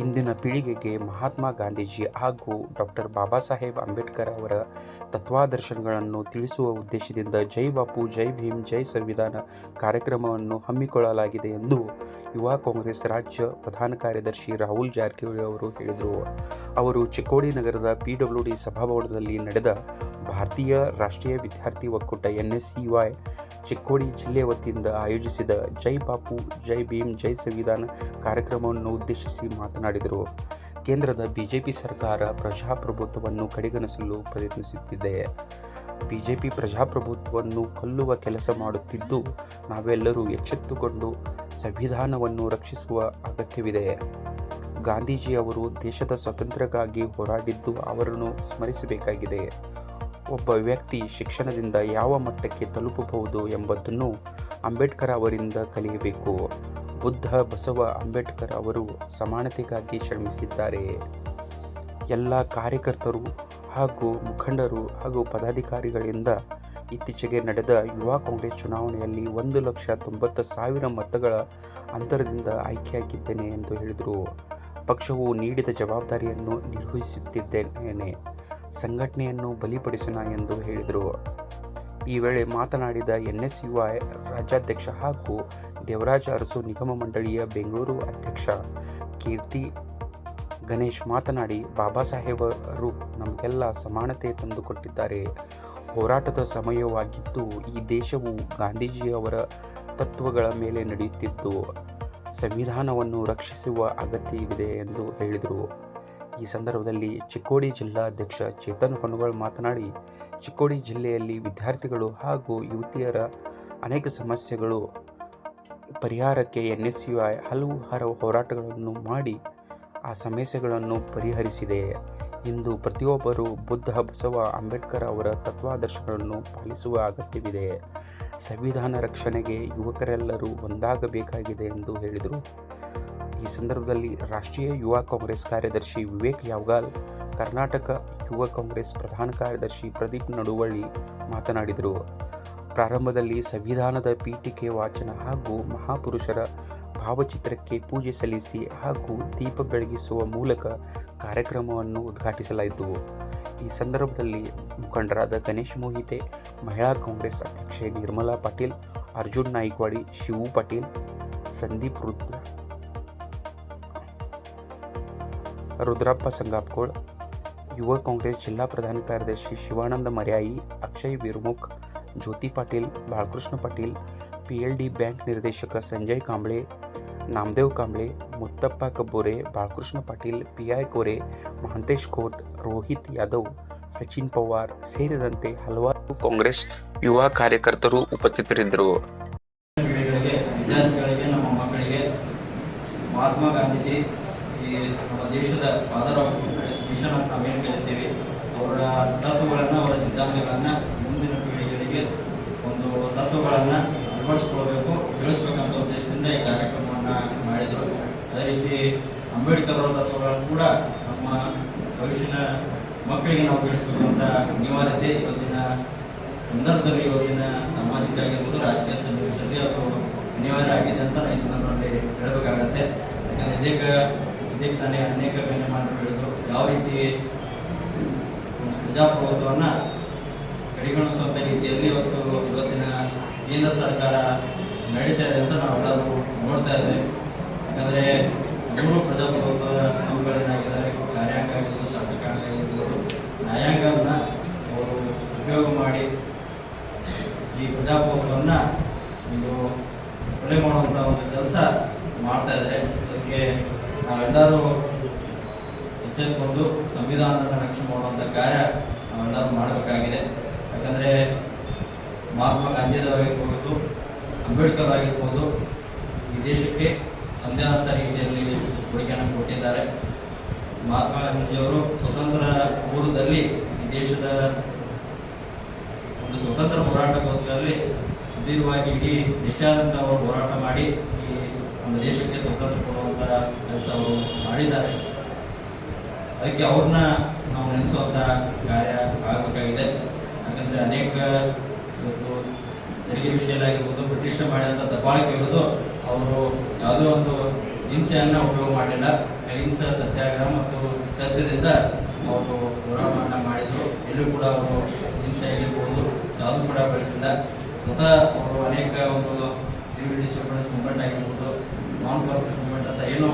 ಇಂದಿನ ಪೀಳಿಗೆಗೆ ಮಹಾತ್ಮ ಗಾಂಧೀಜಿ ಹಾಗೂ ಡಾಕ್ಟರ್ ಬಾಬಾ ಸಾಹೇಬ್ ಅಂಬೇಡ್ಕರ್ ಅವರ ತತ್ವಾದರ್ಶನಗಳನ್ನು ತಿಳಿಸುವ ಉದ್ದೇಶದಿಂದ ಜೈ ಬಾಪು, ಜೈ ಭೀಮ್, ಜೈ ಸಂವಿಧಾನ ಕಾರ್ಯಕ್ರಮವನ್ನು ಹಮ್ಮಿಕೊಳ್ಳಲಾಗಿದೆ ಎಂದು ಯುವ ಕಾಂಗ್ರೆಸ್ ರಾಜ್ಯ ಪ್ರಧಾನ ಕಾರ್ಯದರ್ಶಿ ರಾಹುಲ್ ಜಾರಕಿಹೊಳಿ ಅವರು ಹೇಳಿದರು. ಅವರು ಚಿಕ್ಕೋಡಿ ನಗರದ ಪಿಡಬ್ಲ್ಯೂಡಿ ಸಭಾಭವನದಲ್ಲಿ ನಡೆದ ಭಾರತೀಯ ರಾಷ್ಟ್ರೀಯ ವಿದ್ಯಾರ್ಥಿ ಒಕ್ಕೂಟ ಎನ್ಎಸ್ಸಿವೈ ಚಿಕ್ಕೋಡಿ ಜಿಲ್ಲೆ ವತಿಯಿಂದ ಆಯೋಜಿಸಿದ ಜೈ ಬಾಪು, ಜೈ ಭೀಮ್, ಜೈ ಸಂವಿಧಾನ ಕಾರ್ಯಕ್ರಮವನ್ನು ಉದ್ದೇಶಿಸಿ ಮಾತನಾಡಿದರು. ಕೇಂದ್ರದ ಬಿಜೆಪಿ ಸರ್ಕಾರ ಪ್ರಜಾಪ್ರಭುತ್ವವನ್ನು ಕಡೆಗಣಿಸಲು ಪ್ರಯತ್ನಿಸುತ್ತಿದೆ. ಬಿಜೆಪಿ ಪ್ರಜಾಪ್ರಭುತ್ವವನ್ನು ಕೊಲ್ಲುವ ಕೆಲಸ ಮಾಡುತ್ತಿದ್ದು, ನಾವೆಲ್ಲರೂ ಎಚ್ಚೆತ್ತುಕೊಂಡು ಸಂವಿಧಾನವನ್ನು ರಕ್ಷಿಸುವ ಅಗತ್ಯವಿದೆ. ಗಾಂಧೀಜಿ ಅವರು ದೇಶದ ಸ್ವಾತಂತ್ರ್ಯಕ್ಕಾಗಿ ಹೋರಾಡಿದ್ದು ಅವರನ್ನು ಸ್ಮರಿಸಬೇಕಾಗಿದೆ. ಒಬ್ಬ ವ್ಯಕ್ತಿ ಶಿಕ್ಷಣದಿಂದ ಯಾವ ಮಟ್ಟಕ್ಕೆ ತಲುಪಬಹುದು ಎಂಬುದನ್ನು ಅಂಬೇಡ್ಕರ್ ಅವರಿಂದ ಕಲಿಯಬೇಕು. ಬುದ್ಧ ಬಸವ ಅಂಬೇಡ್ಕರ್ ಅವರು ಸಮಾನತೆಗಾಗಿ ಶ್ರಮಿಸಿದ್ದಾರೆ. ಎಲ್ಲ ಕಾರ್ಯಕರ್ತರು ಹಾಗೂ ಮುಖಂಡರು ಹಾಗೂ ಪದಾಧಿಕಾರಿಗಳಿಂದ ಇತ್ತೀಚೆಗೆ ನಡೆದ ಯುವ ಕಾಂಗ್ರೆಸ್ ಚುನಾವಣೆಯಲ್ಲಿ ಒಂದು ಲಕ್ಷ ತೊಂಬತ್ತು ಸಾವಿರ ಮತಗಳ ಅಂತರದಿಂದ ಆಯ್ಕೆಯಾಗಿದ್ದೇನೆ ಎಂದು ಹೇಳಿದರು. ಪಕ್ಷವು ನೀಡಿದ ಜವಾಬ್ದಾರಿಯನ್ನು ನಿರ್ವಹಿಸುತ್ತಿದ್ದೇನೆ. ಸಂಘಟನೆಯನ್ನು ಬಲಿಪಡಿಸೋಣ ಎಂದು ಹೇಳಿದರು. ಈ ವೇಳೆ ಮಾತನಾಡಿದ ಎನ್ಎಸ್ಯುಐ ರಾಜ್ಯಾಧ್ಯಕ್ಷ ಹಾಗೂ ದೇವರಾಜ ಅರಸು ನಿಗಮ ಮಂಡಳಿಯ ಬೆಂಗಳೂರು ಅಧ್ಯಕ್ಷ ಕೀರ್ತಿ ಗಣೇಶ್ ಮಾತನಾಡಿ, ಬಾಬಾ ಸಾಹೇಬರು ನಮಗೆಲ್ಲ ಸಮಾನತೆ ತಂದುಕೊಟ್ಟಿದ್ದಾರೆ. ಹೋರಾಟದ ಸಮಯವಾಗಿದ್ದು, ಈ ದೇಶವು ಗಾಂಧೀಜಿಯವರ ತತ್ವಗಳ ಮೇಲೆ ನಡೆಯುತ್ತಿದ್ದು, ಸಂವಿಧಾನವನ್ನು ರಕ್ಷಿಸುವ ಅಗತ್ಯವಿದೆ ಎಂದು ಹೇಳಿದರು. ಈ ಸಂದರ್ಭದಲ್ಲಿ ಚಿಕ್ಕೋಡಿ ಜಿಲ್ಲಾಧ್ಯಕ್ಷ ಚೇತನ್ ಹೊನಗೋಳ್ ಮಾತನಾಡಿ, ಚಿಕ್ಕೋಡಿ ಜಿಲ್ಲೆಯಲ್ಲಿ ವಿದ್ಯಾರ್ಥಿಗಳು ಹಾಗೂ ಯುವತಿಯರ ಅನೇಕ ಸಮಸ್ಯೆಗಳು, ಪರಿಹಾರಕ್ಕೆ ಎನ್ ಎಸ್ ಯು ಐ ಹಲವು ಹಲವು ಹೋರಾಟಗಳನ್ನು ಮಾಡಿ ಆ ಸಮಸ್ಯೆಗಳನ್ನು ಪರಿಹರಿಸಿದೆ ಇಂದು ಪ್ರತಿಯೊಬ್ಬರು ಬುದ್ಧ ಬಸವ ಅಂಬೇಡ್ಕರ್ ಅವರ ತತ್ವಾದರ್ಶಗಳನ್ನು ಪಾಲಿಸುವ ಅಗತ್ಯವಿದೆ. ಸಂವಿಧಾನ ರಕ್ಷಣೆಗೆ ಯುವಕರೆಲ್ಲರೂ ಒಂದಾಗಬೇಕಾಗಿದೆ ಎಂದು ಹೇಳಿದರು. ಈ ಸಂದರ್ಭದಲ್ಲಿ ರಾಷ್ಟ್ರೀಯ ಯುವ ಕಾಂಗ್ರೆಸ್ ಕಾರ್ಯದರ್ಶಿ ವಿವೇಕ್ ಯಾವಗಾಲ್, ಕರ್ನಾಟಕ ಯುವ ಕಾಂಗ್ರೆಸ್ ಪ್ರಧಾನ ಕಾರ್ಯದರ್ಶಿ ಪ್ರದೀಪ್ ನಡುವಳ್ಳಿ ಮಾತನಾಡಿದರು. ಪ್ರಾರಂಭದಲ್ಲಿ ಸಂವಿಧಾನದ ಪೀಠಿಕೆ ವಾಚನ ಹಾಗೂ ಮಹಾಪುರುಷರ ಭಾವಚಿತ್ರಕ್ಕೆ ಪೂಜೆ ಸಲ್ಲಿಸಿ ಹಾಗೂ ದೀಪ ಬೆಳಗಿಸುವ ಮೂಲಕ ಕಾರ್ಯಕ್ರಮವನ್ನು ಉದ್ಘಾಟಿಸಲಾಯಿತು. ಈ ಸಂದರ್ಭದಲ್ಲಿ ಮುಖಂಡರಾದ ಗಣೇಶ್ ಮೋಹಿತೆ, ಮಹಿಳಾ ಕಾಂಗ್ರೆಸ್ ಅಧ್ಯಕ್ಷೆ ನಿರ್ಮಲಾ ಪಾಟೀಲ್, ಅರ್ಜುನ್ ನಾಯ್ಕವಾಡಿ, ಶಿವು ಪಾಟೀಲ್, ಸಂದೀಪ್ ರುದ್ರ ರುದ್ರಪ್ಪ ಸಂಗಾಪ್ಕೋಳ್ ಯುವ ಕಾಂಗ್ರೆಸ್ ಜಿಲ್ಲಾ ಪ್ರಧಾನ ಕಾರ್ಯದರ್ಶಿ Shivananda Maryai Akshay Virmukh Jyoti Patil Balakrishna Patil P L D bank ನಿರ್ದೇಶಕ ಸಂಜಯ್ ಕಾಂಬ್ಳೆ ನಾಮದೇವ್ ಕಾಂಬ್ಳೆ ಮುತ್ತಪ್ಪ ಕಬ್ಬೂರೆ ಬಾಲಕೃಷ್ಣ ಪಾಟೀಲ್ ಪಿ ಐ ಕೋರೆ ಮಹಂತೇಶ್ ಖೋತ್ ರೋಹಿತ್ ಯಾದವ್ ಸಚಿನ್ ಪವಾರ್ ಸೇರಿದಂತೆ ಹಲವಾರು ಕಾಂಗ್ರೆಸ್ ಯುವ ಕಾರ್ಯಕರ್ತರು ಉಪಸ್ಥಿತರಿದ್ದರು ಪೀಳಿಗೆಗೆ ವಿದ್ಯಾರ್ಥಿಗಳಿಗೆ ನಮ್ಮ ಮಕ್ಕಳಿಗೆ ಮಹಾತ್ಮ ಗಾಂಧೀಜಿ ಈ ನಮ್ಮ ದೇಶದ ಫಾದರ್ ಆಫ್ ಮಿಷನ್ ಅಂತ ನಾವೇನು ಕರಿತೀವಿ, ಅವರ ತತ್ವಗಳನ್ನು, ಅವರ ಸಿದ್ಧಾಂತಗಳನ್ನು ಮುಂದಿನ ಪೀಳಿಗೆಗಳಿಗೆ ಒಂದು ತತ್ವಗಳನ್ನು ಅಳವಡಿಸ್ಕೊಳ್ಬೇಕು, ತಿಳಿಸ್ಬೇಕಂತ ಉದ್ದೇಶದಿಂದ ಈ ಕಾರ್ಯಕ್ರಮವನ್ನು ಮಾಡಿದರು. ಅದೇ ರೀತಿ ಅಂಬೇಡ್ಕರ್ ಅವರ ತತ್ವಗಳನ್ನು ಕೂಡ ನಮ್ಮ ಭವಿಷ್ಯನ ಮಕ್ಕಳಿಗೆ ನಾವು ತಿಳಿಸ್ಬೇಕಂತ ಅನಿವಾರ್ಯತೆ ಇವತ್ತಿನ ಸಂದರ್ಭದಲ್ಲಿ ಇವತ್ತಿನ ಸಾಮಾಜಿಕ ಆಗಿರ್ಬೋದು ರಾಜಕೀಯ ಸನ್ನಿವೇಶದಲ್ಲಿ ಅದು ಅನಿವಾರ್ಯ ಆಗಿದೆ ಅಂತ ನಾನು ಈ ಸಂದರ್ಭದಲ್ಲಿ ಹೇಳಬೇಕಾಗತ್ತೆ. ಯಾಕಂದರೆ ಇದೀಗ ತಾನೇ ಅನೇಕ ಗಣ್ಯಮಾನರು ಹೇಳಿದ್ರು ಯಾವ ರೀತಿ ಒಂದು ಪ್ರಜಾಪ್ರಭುತ್ವವನ್ನ ಕಡೆಗಣಿಸುವಂತ ರೀತಿಯಲ್ಲಿ ಇವತ್ತು ಇವತ್ತಿನ ಕೇಂದ್ರ ಸರ್ಕಾರ ನಡೀತಾ ಇದೆ ಅಂತ ನಾವೆಲ್ಲರೂ ನೋಡ್ತಾ ಇದ್ದೇವೆ ಯಾಕಂದ್ರೆ ಮೂರು ಪ್ರಜಾಪ್ರಭುತ್ವದ ಸ್ತಂಭಗಳೇನಾಗಿದ್ದಾರೆ ಕಾರ್ಯಾಂಗ ಆಗಿರ್ಬೋದು ಶಾಸಕಾಂಗ ಆಗಿರ್ಬೋದು ನ್ಯಾಯಾಂಗವನ್ನ ಅವರು ಉಪಯೋಗ ಮಾಡಿ ಈ ಪ್ರಜಾಪ್ರಭುತ್ವವನ್ನ ಒಂದು ಕೊಲೆ ಮಾಡುವಂತ ಒಂದು ಕೆಲಸ ಮಾಡ್ತಾ ಇದ್ದಾರೆ. ಅದಕ್ಕೆ ನಾವೆಲ್ಲರೂ ಎಚ್ಚೆತ್ಕೊಂಡು ಸಂವಿಧಾನದ ರಕ್ಷಣೆ ಮಾಡುವಂಥ ಕಾರ್ಯ ನಾವೆಲ್ಲರೂ ಮಾಡಬೇಕಾಗಿದೆ. ಯಾಕಂದರೆ ಮಹಾತ್ಮ ಗಾಂಧಿಯವರಾಗಿರ್ಬೋದು ಅಂಬೇಡ್ಕರ್ ಆಗಿರ್ಬೋದು, ಈ ದೇಶಕ್ಕೆ ತಮ್ಮದೇ ರೀತಿಯಲ್ಲಿ ಕೊಡುಗೆಯನ್ನು ಕೊಟ್ಟಿದ್ದಾರೆ. ಮಹಾತ್ಮ ಗಾಂಧೀಜಿಯವರು ಸ್ವತಂತ್ರ ಪೂರ್ವದಲ್ಲಿ ಈ ದೇಶದ ಒಂದು ಸ್ವತಂತ್ರ ಹೋರಾಟಕ್ಕೋಸ್ಕರಲ್ಲಿ ಸುದೀರ್ಘವಾಗಿ ಇಡೀ ದೇಶಾದ್ಯಂತ ಅವರು ಹೋರಾಟ ಮಾಡಿ ಈ ನಮ್ಮ ದೇಶಕ್ಕೆ ಸ್ವತಂತ್ರ ಕೊಡುವಂತ ಕೆಲಸ ಅವರು ಮಾಡಿದ್ದಾರೆ. ಅದಕ್ಕೆ ಅವ್ರನ್ನ ನಾವು ನೆನೆಸುವಂತಹ ಕಾರ್ಯ ಆಗಬೇಕಾಗಿದೆ. ಯಾಕಂದ್ರೆ ಅನೇಕ ಇವತ್ತು ತೆರಿಗೆ ವಿಷಯದಲ್ಲಿ ಆಗಿರ್ಬೋದು ಬ್ರಿಟಿಷ್ ಮಾಡಿದಂಥ ಇರೋದು ಅವರು ಯಾವುದೋ ಒಂದು ಹಿಂಸೆಯನ್ನು ಉಪಯೋಗ ಮಾಡಲಿಲ್ಲ. ಅಹಿಂಸ ಸತ್ಯಾಗ್ರಹ ಮತ್ತು ಸತ್ಯದಿಂದ ಅವರು ಹೋರಾಟವನ್ನು ಮಾಡಿದ್ರು. ಎಲ್ಲೂ ಕೂಡ ಅವರು ಹಿಂಸೆ ಆಗಿರ್ಬೋದು ಯಾವುದು ಕೂಡ ಬಳಸಿಲ್ಲ. ಸ್ವತಃ ಅವರು ಅನೇಕ ಒಂದು ಸಿವಿಲ್ ವಿ ಮೂಮೆಂಟ್ ಆಗಿರ್ಬೋದು, ನಾನ್ ಕಾರ್ಪೊರೇಷನ್ ಏನೋ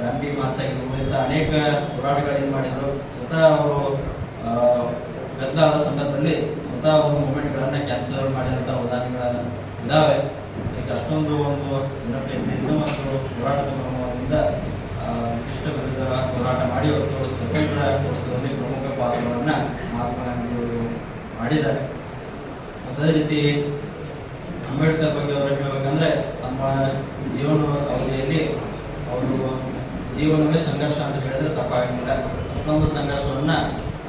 ಗಾಂಧಿ ಮಾರ್ಚ್ ಆಗಿರ್ಬೋದು ಇಂಥ ಅನೇಕ ಹೋರಾಟಗಳು ಏನು ಮಾಡಿದರು, ಸ್ವತಃ ಅವರು ಗದ್ದಲ ಗದ್ದಲಾದ ಸಂದರ್ಭದಲ್ಲಿ ಸ್ವತಃ ಅವರು ಮೂಮೆಂಟ್ಗಳನ್ನು ಕ್ಯಾನ್ಸಲ್ ಮಾಡಿದಂಥ ಉದಾಹರಣೆಗಳ ಇದ್ದಾವೆ ಈಗ ಅಷ್ಟೊಂದು ಒಂದು ಜನಪ್ರಿಯತೆ ಇನ್ನೂ ಒಂದು ಹೋರಾಟದ ಮನೋಭಾವದಿಂದ ನಿರ್ದಿಷ್ಟ ವಿರುದ್ಧ ಹೋರಾಟ ಮಾಡಿ ಹೊತ್ತು ಸ್ವತಂತ್ರ ಕೊಡಿಸುವಲ್ಲಿ ಪ್ರಮುಖ ಪಾತ್ರಗಳನ್ನು ಮಹಾತ್ಮ ಗಾಂಧಿಯವರು ಮಾಡಿದ್ದಾರೆ. ಅದೇ ರೀತಿ ಅಂಬೇಡ್ಕರ್ ಬಗ್ಗೆ ಅವರು ಹೇಳಬೇಕಂದ್ರೆ ನಮ್ಮ ಜೀವನ ಅವಧಿಯಲ್ಲಿ ಅವರು ಜೀವನವೇ ಸಂಘರ್ಷ ಅಂತ ಹೇಳಿದ್ರೆ ತಪ್ಪಾಗಿಲ್ಲ ಅಷ್ಟೊಂದು ಸಂಘರ್ಷವನ್ನು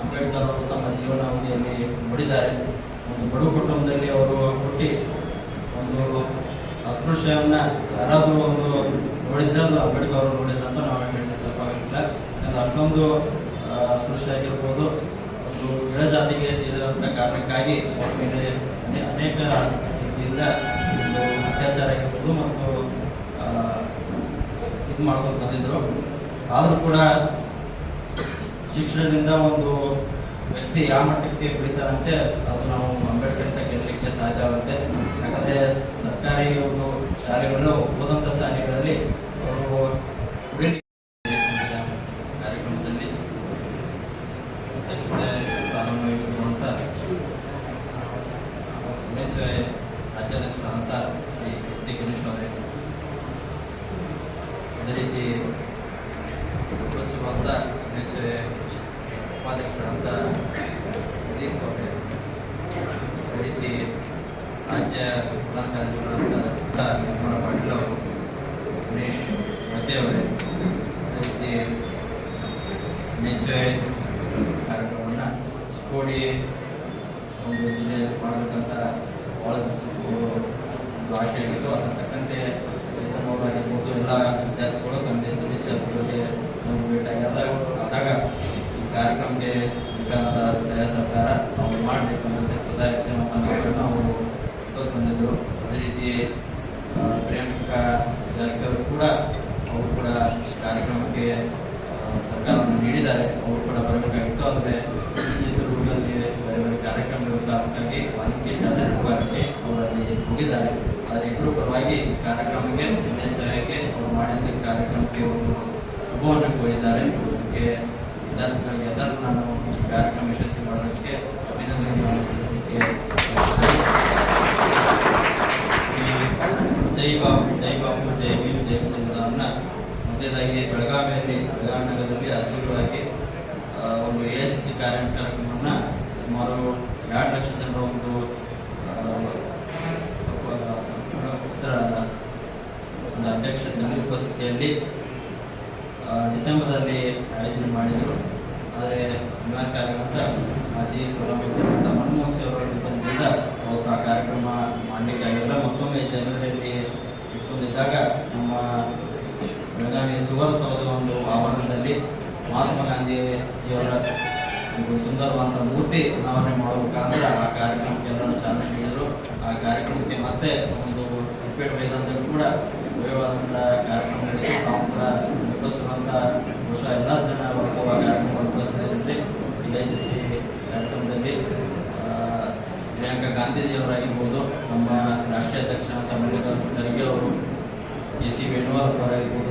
ಅಂಬೇಡ್ಕರ್ ಅವರು ತಮ್ಮ ಜೀವನಾವಧಿಯಲ್ಲಿ ನೋಡಿದ್ದಾರೆ ಒಂದು ಬಡ ಕುಟುಂಬದಲ್ಲಿ ಅವರು ಹುಟ್ಟಿ ಒಂದು ಅಸ್ಪೃಶ್ಯವನ್ನು ಯಾರಾದರೂ ಒಂದು ನೋಡಿದ್ರೆ ಅದು ಅಂಬೇಡ್ಕರ್ ಅವರು ನೋಡಿಲ್ಲ ಅಂತ ನಾವು ಹೇಳಿದ್ರೆ ತಪ್ಪಾಗಿಲ್ಲ ಯಾಕಂದ್ರೆ ಅಷ್ಟೊಂದು ಅಸ್ಪೃಶ್ಯ ಆಗಿರ್ಬೋದು, ಒಂದು ಕೆಳಜಾತಿಗೆ ಸೇರಿದಂಥ ಕಾರಣಕ್ಕಾಗಿ ಅವರ ಮೇಲೆ ಅನೇ- ಅನೇಕ ರೀತಿಯಿಂದ ಒಂದು ಅತ್ಯಾಚಾರ ಆಗಿರ್ಬೋದು ಮತ್ತು ಮಾಡ್ಕೊಂಡು ಬಂದಿದ್ರು. ಆದರೂ ಕೂಡ ಶಿಕ್ಷಣದಿಂದ ಒಂದು ವ್ಯಕ್ತಿ ಯಾವ ಮಟ್ಟಕ್ಕೆ ಬೆಳಿತಾರಂತೆ ಅದು ನಾವು ಅಂಬೇಡ್ಕರ್ ಅಂತ ಕೇಳಲಿಕ್ಕೆ ಸಾಧ್ಯವಾಗುತ್ತೆ ಯಾಕಂದರೆ ಸರ್ಕಾರಿ ಒಂದು ಶಾಲೆಗಳಲ್ಲೂ ಓದಂಥ ಶಾಲೆಗಳಲ್ಲಿ ಅವರು ಕುಡಿಯಲಿಕ್ಕೆ ಕಾರ್ಯಕ್ರಮದಲ್ಲಿ ಅಧ್ಯಕ್ಷತೆ ಸ್ಥಾನವನ್ನು ವಹಿಸಿರುವಂಥ ಉಮೇಶ್ವರ ರಾಜ್ಯಾಧ್ಯಕ್ಷರಾದಂಥ ಶ್ರೀ ಕೀರ್ತಿ ಗಣೇಶ್ ಅವರೇ ಅದೇ ರೀತಿ ಉಪಸ್ಥಿತವಾದ ಉಮೇಶ್ವರ ಉಪಾಧ್ಯಕ್ಷರಾದಂಥ ಪ್ರದೀಪ್ ಅವರೇ ಅದೇ ರೀತಿ ರಾಜ್ಯ ಪ್ರಧಾನ ಕಾರ್ಯದರ್ಶಿಗಳಾದಂಥ ನಿರ್ಮಲಾ ಪಾಟೀಲ್ ಅವರು ಗಣೇಶ್ ಮತೆ ಅವರೇ ಅದೇ ರೀತಿ ನೇಸೆ ಕಾರ್ಯಕ್ರಮವನ್ನು ಚಿಕ್ಕೋಡಿ ಒಂದು ಜಿಲ್ಲೆಯಲ್ಲಿ ಮಾಡಬೇಕಂತ ಭಾಳ ದಿವಸಕ್ಕೂ ಒಂದು ಆಶೆ ಆಗಿತ್ತು ಅದರ ತಕ್ಕಂತೆ ಚೇತನ್ ಅವರು ಆಗಿರ್ಬೋದು ಎಲ್ಲ ವಿದ್ಯಾರ್ಥಿಗಳು ತಂದೆ ಸದಸ್ಯರಿಗೆ ಒಂದು ಭೇಟಿಯಾಗಿ ಆದಾಗ ಆದಾಗ ಈ ಕಾರ್ಯಕ್ರಮಕ್ಕೆ ಬೇಕಾದಂಥ ಸಹಾಯ ಸಹಕಾರ ನಾವು ಮಾಡಬೇಕು ಅನ್ನೋ ಸದಾ ಇರ್ತೇವೆ ಅಂತ ಮಾತನ್ನು ಅವರು ಇಟ್ಕೊಂಡು ಬಂದಿದ್ದರು ಅದೇ ರೀತಿ ಆ, ಪ್ರಿಯಾಂಕಾ ಜಾರಕಿಹೊಳಿ ಕೂಡ ಅವರು ಕೂಡ ಕಾರ್ಯಕ್ರಮಕ್ಕೆ ಆ, ಸರ್ಕಾರವನ್ನು ನೀಡಿದ್ದಾರೆ ಅವರು ಕೂಡ ಬರಬೇಕಾಗಿತ್ತು ಆದರೆ ಚಿತ್ರದುರ್ಗದಲ್ಲಿ ಬೇರೆ ಬೇರೆ ಕಾರ್ಯಕ್ರಮಗಳ ಕಾರಣಕ್ಕಾಗಿ ವಾಲ್ಮೀಕಿ ಜಾತ್ರೆ ಹೋಗೋಕ್ಕೆ ಅವರು ಅಲ್ಲಿ ಹೋಗಿದ್ದಾರೆ ಆದರೆ ಇಬ್ಬರು ಪರವಾಗಿ ಈ ಕಾರ್ಯಕ್ರಮಕ್ಕೆ ಮನೆ ಸಹಾಯಕ್ಕೆ ಅವರು ಮಾಡಿದ ಕಾರ್ಯಕ್ರಮಕ್ಕೆ ಒಂದು ಶುಭವನ್ನು ಕೋರಿದ್ದಾರೆ ಅದಕ್ಕೆ ವಿದ್ಯಾರ್ಥಿಗಳಿಗೆ ಎಲ್ಲರೂ ನಾನು ಈ ಕಾರ್ಯಕ್ರಮ ಯಶಸ್ವಿ ಮಾಡೋದಕ್ಕೆ ಅಭಿನಂದನೆಗಳನ್ನು ತಿಳಿಸಲಿಕ್ಕೆ ಈ ಜೈ ಬಾಬು ಜೈ ಬಾಬು ಜೈ ಭೀಮ್ ಜೈ ಸಂವಿಧಾನ ಮೊದಲನೇದಾಗಿ ಬೆಳಗಾವಿಯಲ್ಲಿ, ಬೆಳಗಾವಿ ನಗರದಲ್ಲಿ ಅದ್ಭುತವಾಗಿ ಒಂದು ಎ ಎಸ್ ಸಿ ಕಾರ್ಯಕ್ರಮವನ್ನು ಸುಮಾರು ಎರಡು ಲಕ್ಷ ಜನರ ಒಂದು ಒಂದು ಅಧ್ಯಕ್ಷತೆಯಲ್ಲಿ, ಉಪಸ್ಥಿತಿಯಲ್ಲಿ ಡಿಸೆಂಬರ್ನಲ್ಲಿ ಆಯೋಜನೆ ಮಾಡಿದರು. ಆದರೆ ಅನಿವಾರ್ಯ ಕಾರ್ಯಕ್ರಮದ ಮಾಜಿ ಪ್ರಧಾನಮಂತ್ರಿ ಮನಮೋಹನ್ ಸಿಂಗ್ ಅವರ ನಿರ್ಬಂಧದಿಂದ ಅವತ್ತು ಆ ಕಾರ್ಯಕ್ರಮ ಮಾಡಲಿಕ್ಕೆ ಆಗಿಲ್ಲ. ಮತ್ತೊಮ್ಮೆ ಜನವರಿಯಲ್ಲಿ ಇಟ್ಕೊಂಡಿದ್ದಾಗ ನಮ್ಮ ಬೆಳಗಾವಿ ಸುವರ್ಣಸೌಧದ ಒಂದು ಆವರಣದಲ್ಲಿ ಮಹಾತ್ಮ ಗಾಂಧೀಜಿಯವರ ಒಂದು ಸುಂದರವಾದ ಮೂರ್ತಿ ಅನಾವರಣೆ ಮಾಡುವ ಮುಖಾಂತರ ಆ ಕಾರ್ಯಕ್ರಮಕ್ಕೆ ಎಲ್ಲರೂ ಚಾಲನೆ ನೀಡಿದರು. ಆ ಕಾರ್ಯಕ್ರಮಕ್ಕೆ ಮತ್ತೆ ಒಂದು ಸಿಪ್ಪೇಟ್ ಮೈದಾನದಲ್ಲಿ ಕೂಡ ಭವ್ಯವಾದಂಥ ಕಾರ್ಯಕ್ರಮ ನಡೀತು ನಾವು ಕೂಡ ಉಪಸ್ಥಿರುವಂಥ ಬಹುಶಃ ಎಲ್ಲ ಜನ ವರ್ಗವ ಕಾರ್ಯಕ್ರಮ ಉಪಸ್ಥಿತಿಯಲ್ಲಿ ಎ ಐ ಸಿ ಸಿ ಕಾರ್ಯಕ್ರಮದಲ್ಲಿ ಪ್ರಿಯಾಂಕಾ ಗಾಂಧೀಜಿಯವರಾಗಿರ್ಬೋದು, ನಮ್ಮ ರಾಷ್ಟ್ರೀಯ ಅಧ್ಯಕ್ಷ ಅಂತ ಮಲ್ಲಿಕಾರ್ಜುನ ಖರ್ಗೆ ಅವರು ಎ ವೇಣುಗೋಪಾಲ್ ಅವರಾಗಿರ್ಬೋದು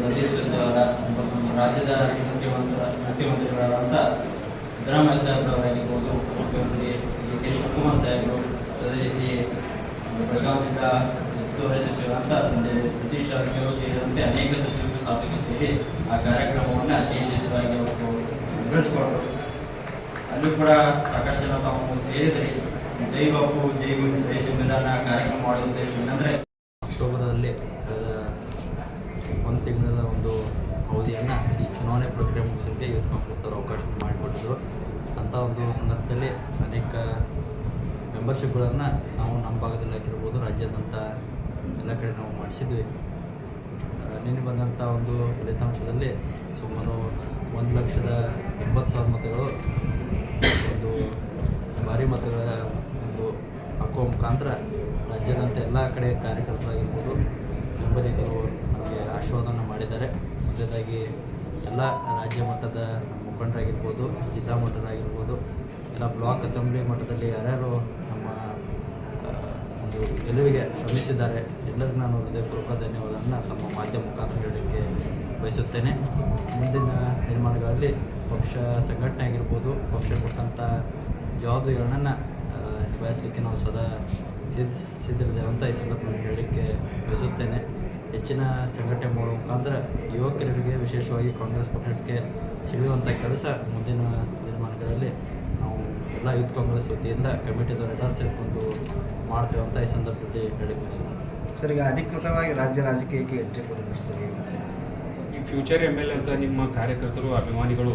ಮತ್ತು ನಮ್ಮ ರಾಜ್ಯದ ಮುಖ್ಯಮಂತ್ರಿ ಮುಖ್ಯಮಂತ್ರಿಗಳಾದಂಥ ಸಿದ್ದರಾಮಯ್ಯ ಸಾಹೇಬ್ರವರಾಗಿರ್ಬೋದು ಮುಖ್ಯಮಂತ್ರಿ ಡಿ ಕೆ ಶಿವಕುಮಾರ್ ಸಾಹೇಬರು ಅದೇ ರೀತಿ ಬೆಳಗಾವಿ ಜಿಲ್ಲಾ ಉಸ್ತುವಾರಿ ಸಚಿವರಾದಂಥ ಸಂಜಯ್ ಸತೀಶ್ ಜಾರಕಿಹೊಳಿ ಸೇರಿದಂತೆ ಅನೇಕ ಸಚಿವರು ಶಾಸಕರು ಸೇರಿ ಆ ಕಾರ್ಯಕ್ರಮವನ್ನು ಯಶಸ್ವಿಯಾಗಿ ಅವರು ನಡೆಸಿಕೊಟ್ರು ಅಲ್ಲೂ ಕೂಡ ಸಾಕಷ್ಟು ಜನ ತಾವು ಸೇರಿದ್ರಿ. ಜೈ ಬಾಪು, ಜೈ ಗುರು, ಜೈ ಸಂವಿಧಾನ ಕಾರ್ಯಕ್ರಮ ಮಾಡುವ ಉದ್ದೇಶ ಏನಂದ್ರೆ ಅಕ್ಟೋಬರ್ದಲ್ಲಿ ಕಳೆದ ಒಂದು ತಿಂಗಳ ಒಂದು ಅವಧಿಯನ್ನು ಈ ಚುನಾವಣೆ ಪ್ರಕ್ರಿಯೆ ಮುಗಿಸೋಕ್ಕೆ ಯೂತ್ ಕಾಂಗ್ರೆಸ್ದವರು ಅವಕಾಶ ಮಾಡಿಕೊಟ್ಟಿದ್ರು. ಅಂಥ ಒಂದು ಸಂದರ್ಭದಲ್ಲಿ ಅನೇಕ ಮೆಂಬರ್ಶಿಪ್ಗಳನ್ನು ನಾವು ನಮ್ಮ ಭಾಗದಲ್ಲಿ ಹಾಕಿರ್ಬೋದು, ರಾಜ್ಯಾದ್ಯಂತ ಎಲ್ಲ ಕಡೆ ನಾವು ಮಾಡಿಸಿದ್ವಿ. ನಿನ್ನೆ ಬಂದಂಥ ಒಂದು ಫಲಿತಾಂಶದಲ್ಲಿ ಸುಮಾರು ಒಂದು ಲಕ್ಷದ ಎಂಬತ್ತು ಸಾವಿರ ಮತಗಳು ಒಂದು ಭಾರಿ ಮತಗಳ ಒಂದು ಹಾಕುವ ಮುಖಾಂತರ ರಾಜ್ಯದಂಥ ಎಲ್ಲ ಕಡೆ ಕಾರ್ಯಕರ್ತರಾಗಿರ್ಬೋದು. ಬೆಂಬಲಿಗರು ಆಶೀರ್ವಾದನ ಮಾಡಿದ್ದಾರೆ. ಮೊದಲದಾಗಿ ಎಲ್ಲ ರಾಜ್ಯ ಮಟ್ಟದ ಮುಖಂಡರಾಗಿರ್ಬೋದು, ಜಿಲ್ಲಾ ಮಟ್ಟದಾಗಿರ್ಬೋದು, ಎಲ್ಲ ಬ್ಲಾಕ್ ಅಸೆಂಬ್ಲಿ ಮಟ್ಟದಲ್ಲಿ ಯಾರ್ಯಾರು ನಮ್ಮ ಒಂದು ಗೆಲುವಿಗೆ ಶ್ರಮಿಸಿದ್ದಾರೆ. ಎಲ್ಲರಿಗೂ ನಾನು ಹೃದಯಪೂರ್ವಕ ಧನ್ಯವಾದವನ್ನು ತಮ್ಮ ಮಾಧ್ಯಮ ಮುಖಾಂತರ ಹೇಳಲಿಕ್ಕೆ ಬಯಸುತ್ತೇನೆ. ಮುಂದಿನ ನಿರ್ಮಾಣಗಳಲ್ಲಿ ಪಕ್ಷ ಸಂಘಟನೆ ಆಗಿರ್ಬೋದು, ಪಕ್ಷ ಕೊಟ್ಟಂಥ ಜವಾಬ್ದಾರಿಗಳನ್ನು ನಿಭಾಯಿಸಲಿಕ್ಕೆ ನಾವು ಸದಾ ಸಿದ್ಧ, ಸಿದ್ಧರಿದ್ದೇವೆ ಅಂತ ಈ ಸಂದರ್ಭದಲ್ಲಿ ಹೇಳಲಿಕ್ಕೆ ಬಯಸುತ್ತೇನೆ. ಹೆಚ್ಚಿನ ಸಂಘಟನೆ ಮಾಡುವ ಮುಖಾಂತರ ಯುವಕರಿಗೆ ವಿಶೇಷವಾಗಿ ಕಾಂಗ್ರೆಸ್ ಪಕ್ಷಕ್ಕೆ ಸಿಗುವಂಥ ಕೆಲಸ ಮುಂದಿನ ದಿನಮಾನಗಳಲ್ಲಿ ನಾವು ಎಲ್ಲ ಯೂತ್ ಕಾಂಗ್ರೆಸ್ ವತಿಯಿಂದ ಕಮಿಟಿದವರು ಎಲ್ಲರೂ ಸೇರಿಕೊಂಡು ಮಾಡ್ತೇವೆ ಅಂತ ಈ ಸಂದರ್ಭದಲ್ಲಿ ಹೇಳಲಿಕ್ಕೆ ಬಯಸುತ್ತೇನೆ ಸರ್ ಈಗ ಅಧಿಕೃತವಾಗಿ ರಾಜ್ಯ ರಾಜಕೀಯಕ್ಕೆ ಹೆಜ್ಜೆ ಕೊಟ್ಟಿದ್ದಾರೆ ಸರ್ ಈ ಫ್ಯೂಚರ್ ಎಂ ಎಲ್ ಅಂತ ನಿಮ್ಮ ಕಾರ್ಯಕರ್ತರು ಅಭಿಮಾನಿಗಳು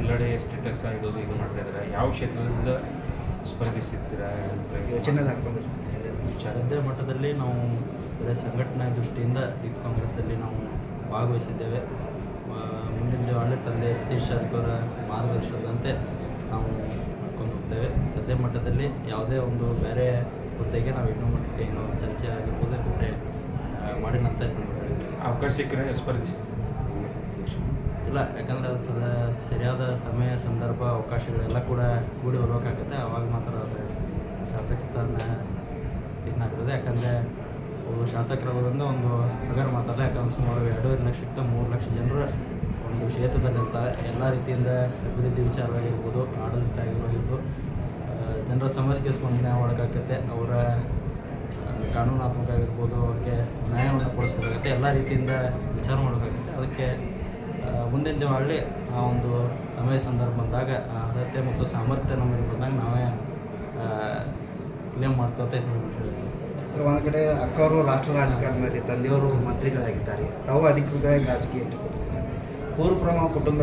ಎಲ್ಲೆಡೆ ಸ್ಟೇಟಸ್ ಇಡೋದು ಇದು ಮಾಡ್ತಾ ಇದ್ದಾರೆ. ಯಾವ ಕ್ಷೇತ್ರದಿಂದ ಸ್ಪರ್ಧಿಸಿದ್ದೀರಾ ಯೋಚನೆ ಸದ್ಯ ಮಟ್ಟದಲ್ಲಿ ನಾವು ಬರೀ ಸಂಘಟನಾ ದೃಷ್ಟಿಯಿಂದ ಯೂತ್ ಕಾಂಗ್ರೆಸ್ನಲ್ಲಿ ನಾವು ಭಾಗವಹಿಸಿದ್ದೇವೆ. ಮುಂದಿನ ದಿವಾಳಿ ತಂದೆ ಸತೀಶ್ ಅವರ ಮಾರ್ಗದರ್ಶನದಂತೆ ನಾವು ಮಾಡ್ಕೊಂಡು ಹೋಗ್ತೇವೆ. ಸದ್ಯ ಮಟ್ಟದಲ್ಲಿ ಯಾವುದೇ ಒಂದು ಬೇರೆ ಹುದ್ದೆಗೆ ನಾವು ಇನ್ನೂ ಮಟ್ಟಕ್ಕೆ ಇನ್ನೂ ಚರ್ಚೆ ಆಗಿರ್ಬೋದು ಬೇರೆ ಮಾಡಿದಂಥ ಅವಕಾಶ ಸಿಕ್ಕರೆ ಸ್ಪರ್ಧಿಸಿ. ಇಲ್ಲ ಯಾಕಂದರೆ ಅದು ಸದ ಸರಿಯಾದ ಸಮಯ ಸಂದರ್ಭ ಅವಕಾಶಗಳೆಲ್ಲ ಕೂಡ ಕೂಡಿ ಬರಬೇಕಾಗತ್ತೆ. ಅವಾಗ ಮಾತ್ರ ಅದು ಶಾಸಕ ಸ್ಥಾನ ಇದನ್ನಾಗ್ತದೆ ಯಾಕಂದರೆ ಅವರು ಶಾಸಕರಾಗೋದ್ರಿಂದ ಒಂದು ಹಗರ ಮಾತಲ್ಲ ಯಾಕಂದ್ರೆ ಸುಮಾರು ಎರಡೂವರೆ ಲಕ್ಷಕ್ಕಿಂತ ಮೂರು ಲಕ್ಷ ಜನರು ಒಂದು ಕ್ಷೇತ್ರದಲ್ಲಿರ್ತಾರೆ ಎಲ್ಲ ರೀತಿಯಿಂದ ಅಭಿವೃದ್ಧಿ ವಿಚಾರವಾಗಿರ್ಬೋದು ಆಡಳಿತ ಆಗಿರ್ಬೋದು ಜನರ ಸಮಸ್ಯೆಗೆ ಸ್ಪಂದನೆ ಒಳಗಾಗತ್ತೆ ಅವರ ಕಾನೂನಾತ್ಮಕ ಆಗಿರ್ಬೋದು ಅವ್ರಿಗೆ ನ್ಯಾಯವನ್ನು ಕೊಡಿಸ್ಬೇಕಾಗತ್ತೆ ಎಲ್ಲ ರೀತಿಯಿಂದ ವಿಚಾರ ಮಾಡೋಕ್ಕಾಗತ್ತೆ ಅದಕ್ಕೆ ಮುಂದಿನ ಹಳ್ಳಿ ಆ ಒಂದು ಸಮಯ ಸಂದರ್ಭ ಬಂದಾಗ ಅರ್ಹತೆ ಮತ್ತು ಸಾಮರ್ಥ್ಯ ನಮಗೆ ಬಂದಾಗ ನಾವೇ ಕ್ಲೇಮ್ ಮಾಡ್ತಾ ಹೇಳ್ತೀನಿ. ಸರ್ ಒಂದು ಕಡೆ ಅಕ್ಕವರು ರಾಷ್ಟ್ರ ರಾಜಕಾರಣದಲ್ಲಿ ತಂದೆಯವರು ಮಂತ್ರಿಗಳಾಗಿದ್ದಾರೆ. ತಾವು ಅಧಿಕೃತವಾಗಿ ರಾಜಕೀಯ ಇಟ್ಟುಕೊಡ್ತಾರೆ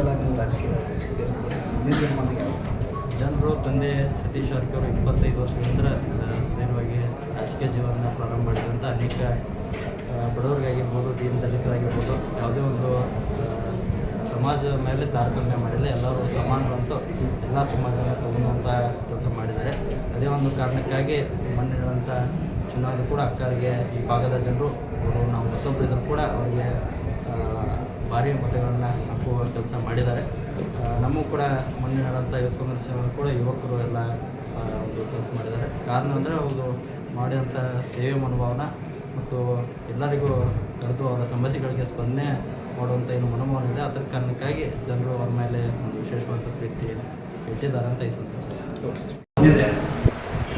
ಎಲ್ಲ ನೀವು ರಾಜಕೀಯ ಜನರು ತಂದೆ ಸತೀಶ್ ಅವರು ಇಪ್ಪತ್ತೈದು ವರ್ಷದಿಂದ ಸುದೀರ್ಘವಾಗಿ ರಾಜಕೀಯ ಜೀವನ ಪ್ರಾರಂಭ ಮಾಡಿದಂಥ ಅನೇಕ ಬಡವರಿಗಾಗಿರ್ಬೋದು, ದೀನ ದಲಿತರಾಗಿರ್ಬೋದು, ಯಾವುದೇ ಒಂದು ಸಮಾಜ ಮೇಲೆ ತಾರತಮ್ಯ ಮಾಡಿಲ್ಲ. ಎಲ್ಲರೂ ಸಮಾನರಂತೂ ಎಲ್ಲ ಸಮಾಜನ ತಗೊಳ್ಳುವಂಥ ಕೆಲಸ ಮಾಡಿದ್ದಾರೆ. ಅದೇ ಒಂದು ಕಾರಣಕ್ಕಾಗಿ ಮಣ್ಣಿಡುವಂಥ ಚುನಾವಣೆ ಕೂಡ ಅಕ್ಕರಿಗೆ ಈ ಭಾಗದ ಜನರು, ಅವರು ನಾವು ಹೊಸಬ್ರು ಕೂಡ ಅವರಿಗೆ ಭಾರಿ ಮತಗಳನ್ನು ಹಾಕುವ ಕೆಲಸ ಮಾಡಿದ್ದಾರೆ. ನಮಗೂ ಕೂಡ ಮೊನ್ನೆ ನಡೆದಂಥ ಯುವಕ ಕಾಂಗ್ರೆಸ್ ಕೂಡ ಯುವಕರು ಎಲ್ಲ ಒಂದು ಕೆಲಸ ಮಾಡಿದ್ದಾರೆ. ಕಾರಣ ಅಂದರೆ ಅವರು ಮಾಡಿದಂಥ ಸೇವೆ ಮನೋಭಾವನ ಮತ್ತು ಎಲ್ಲರಿಗೂ ಕರೆದು ಅವರ ಸಮಸ್ಯೆಗಳಿಗೆ ಸ್ಪಂದನೆ ಮಾಡುವಂಥ ಏನು ಮನೋಭಾವನೆ ಇದೆ, ಅದರ ಕಾರಣಕ್ಕಾಗಿ ಜನರು ಅವರ ಮೇಲೆ ಒಂದು ವಿಶೇಷವಾದ ಪ್ರೀತಿ ಇಟ್ಟಿದ್ದಾರೆ ಅಂತ ಈ ಬಂದಿದೆ.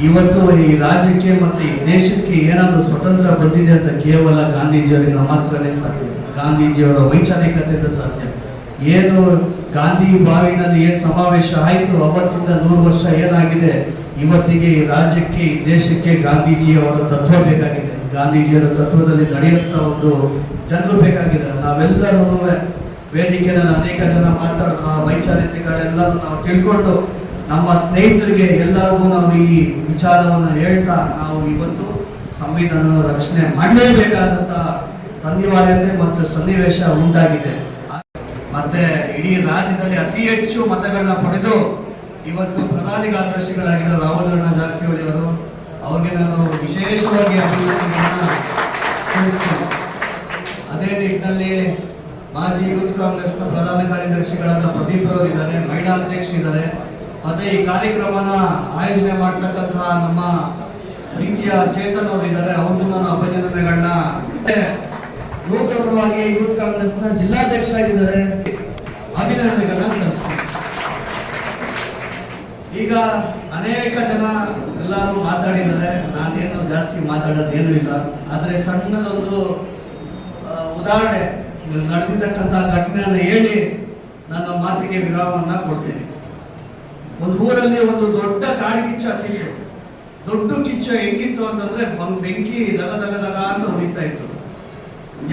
ಇವತ್ತು ಈ ರಾಜ್ಯಕ್ಕೆ ಮತ್ತು ಈ ದೇಶಕ್ಕೆ ಏನಾದರೂ ಸ್ವತಂತ್ರ ಬಂದಿದೆ ಅಂತ ಕೇವಲ ಗಾಂಧೀಜಿಯವರಿಂದ ಮಾತ್ರನೇ ಸಾಧ್ಯ. ಗಾಂಧೀಜಿಯವರ ವೈಚಾರಿಕತೆಯಿಂದ ಸಾಧ್ಯ. ಏನು ಗಾಂಧಿ ಬಾವಿನಲ್ಲಿ ಏನು ಸಮಾವೇಶ ಆಯಿತು, ಅವತ್ತಿಂದ ನೂರು ವರ್ಷ ಏನಾಗಿದೆ, ಇವತ್ತಿಗೆ ಈ ರಾಜ್ಯಕ್ಕೆ, ಈ ದೇಶಕ್ಕೆ ಗಾಂಧೀಜಿಯವರ ತತ್ವ ಬೇಕಾಗಿದೆ. ಗಾಂಧೀಜಿಯವರ ತತ್ವದಲ್ಲಿ ನಡೆಯುತ್ತಾ ಒಂದು ಜನರು ಬೇಕಾಗಿದೆ ನಾವೆಲ್ಲರೂ ವೇದಿಕೆಯಲ್ಲಿ ಅನೇಕ ಜನ ಮಾತಾಡೋದು, ಆ ವೈಚಾರಿಕಗಳೆಲ್ಲರೂ ನಾವು ತಿಳ್ಕೊಂಡು ನಮ್ಮ ಸ್ನೇಹಿತರಿಗೆ ಎಲ್ಲರಿಗೂ ನಾವು ಈ ವಿಚಾರವನ್ನು ಹೇಳ್ತಾ ನಾವು ಇವತ್ತು ಸಂವಿಧಾನ ರಕ್ಷಣೆ ಮಾಡಲೇಬೇಕಾದಂತ ಸನ್ನಿವಾರ್ಯತೆ ಮತ್ತು ಸನ್ನಿವೇಶ ಉಂಟಾಗಿದೆ. ಮತ್ತೆ ಇಡೀ ರಾಜ್ಯದಲ್ಲಿ ಅತಿ ಹೆಚ್ಚು ಮತಗಳನ್ನ ಪಡೆದು ಇವತ್ತು ಪ್ರಧಾನಿ ಕಾರ್ಯದರ್ಶಿಗಳಾಗಿರೋ ರಾಹುಲ್ ಜಾರಕಿಹೊಳಿ ಅವರು, ಅವ್ರಿಗೆ ನಾನು ವಿಶೇಷವಾಗಿ ಸಲ್ಲಿಸ್ತೀನಿ ಅದೇ ನಿಟ್ಟಿನಲ್ಲಿ ಮಾಜಿ ಯೂತ್ ಕಾಂಗ್ರೆಸ್ನ ಪ್ರಧಾನ ಕಾರ್ಯದರ್ಶಿಗಳಾದ ಪ್ರದೀಪ್ ಅವರು ಇದ್ದಾರೆ, ಮಹಿಳಾ ಅಧ್ಯಕ್ಷರಿದ್ದಾರೆ ಮತ್ತೆ ಈ ಕಾರ್ಯಕ್ರಮನ ಆಯೋಜನೆ ಮಾಡ್ತಕ್ಕಂತಹ ನಮ್ಮ ರೀತಿಯ ಚೇತನ್ ಅವರು ಇದ್ದಾರೆ ಅವ್ರಿಗೂ ನಾನು ಅಭಿನಂದನೆಗಳನ್ನ ನೂತನವಾಗಿ ಯೂತ್ ಕಾಂಗ್ರೆಸ್ನ ಜಿಲ್ಲಾಧ್ಯಕ್ಷರಾಗಿದ್ದಾರೆ. ಅಭಿನಂದನೆಗಳನ್ನ ಸಲ್ಲಿಸ್ತೀನಿ. ಈಗ ಅನೇಕ ಜನ ಎಲ್ಲರೂ ಮಾತಾಡಿದ್ದಾರೆ. ನಾನೇನು ಜಾಸ್ತಿ ಮಾತಾಡೋದೇನು ಇಲ್ಲ. ಆದರೆ ಸಣ್ಣದೊಂದು ಉದಾಹರಣೆ ನಡೆದಿದ್ದಕ್ಕಂಥ ಘಟನೆಯನ್ನು ಹೇಳಿ ನನ್ನ ಮಾತಿಗೆ ವಿರಾಮವನ್ನ ಕೊಡ್ತೇನೆ. ಒಂದು ಊರಲ್ಲಿ ಒಂದು ದೊಡ್ಡ ಕಾಡ್ಗಿಚ್ಚ ಹತ್ತಿತ್ತು ದೊಡ್ಡ ಕಿಚ್ಚ ಹೆಂಗಿತ್ತು ಅಂತಂದ್ರೆ ಬೆಂಕಿ ದಗ ದಗ ದಗ ಅಂತ ಉಳಿತಾ ಇತ್ತು.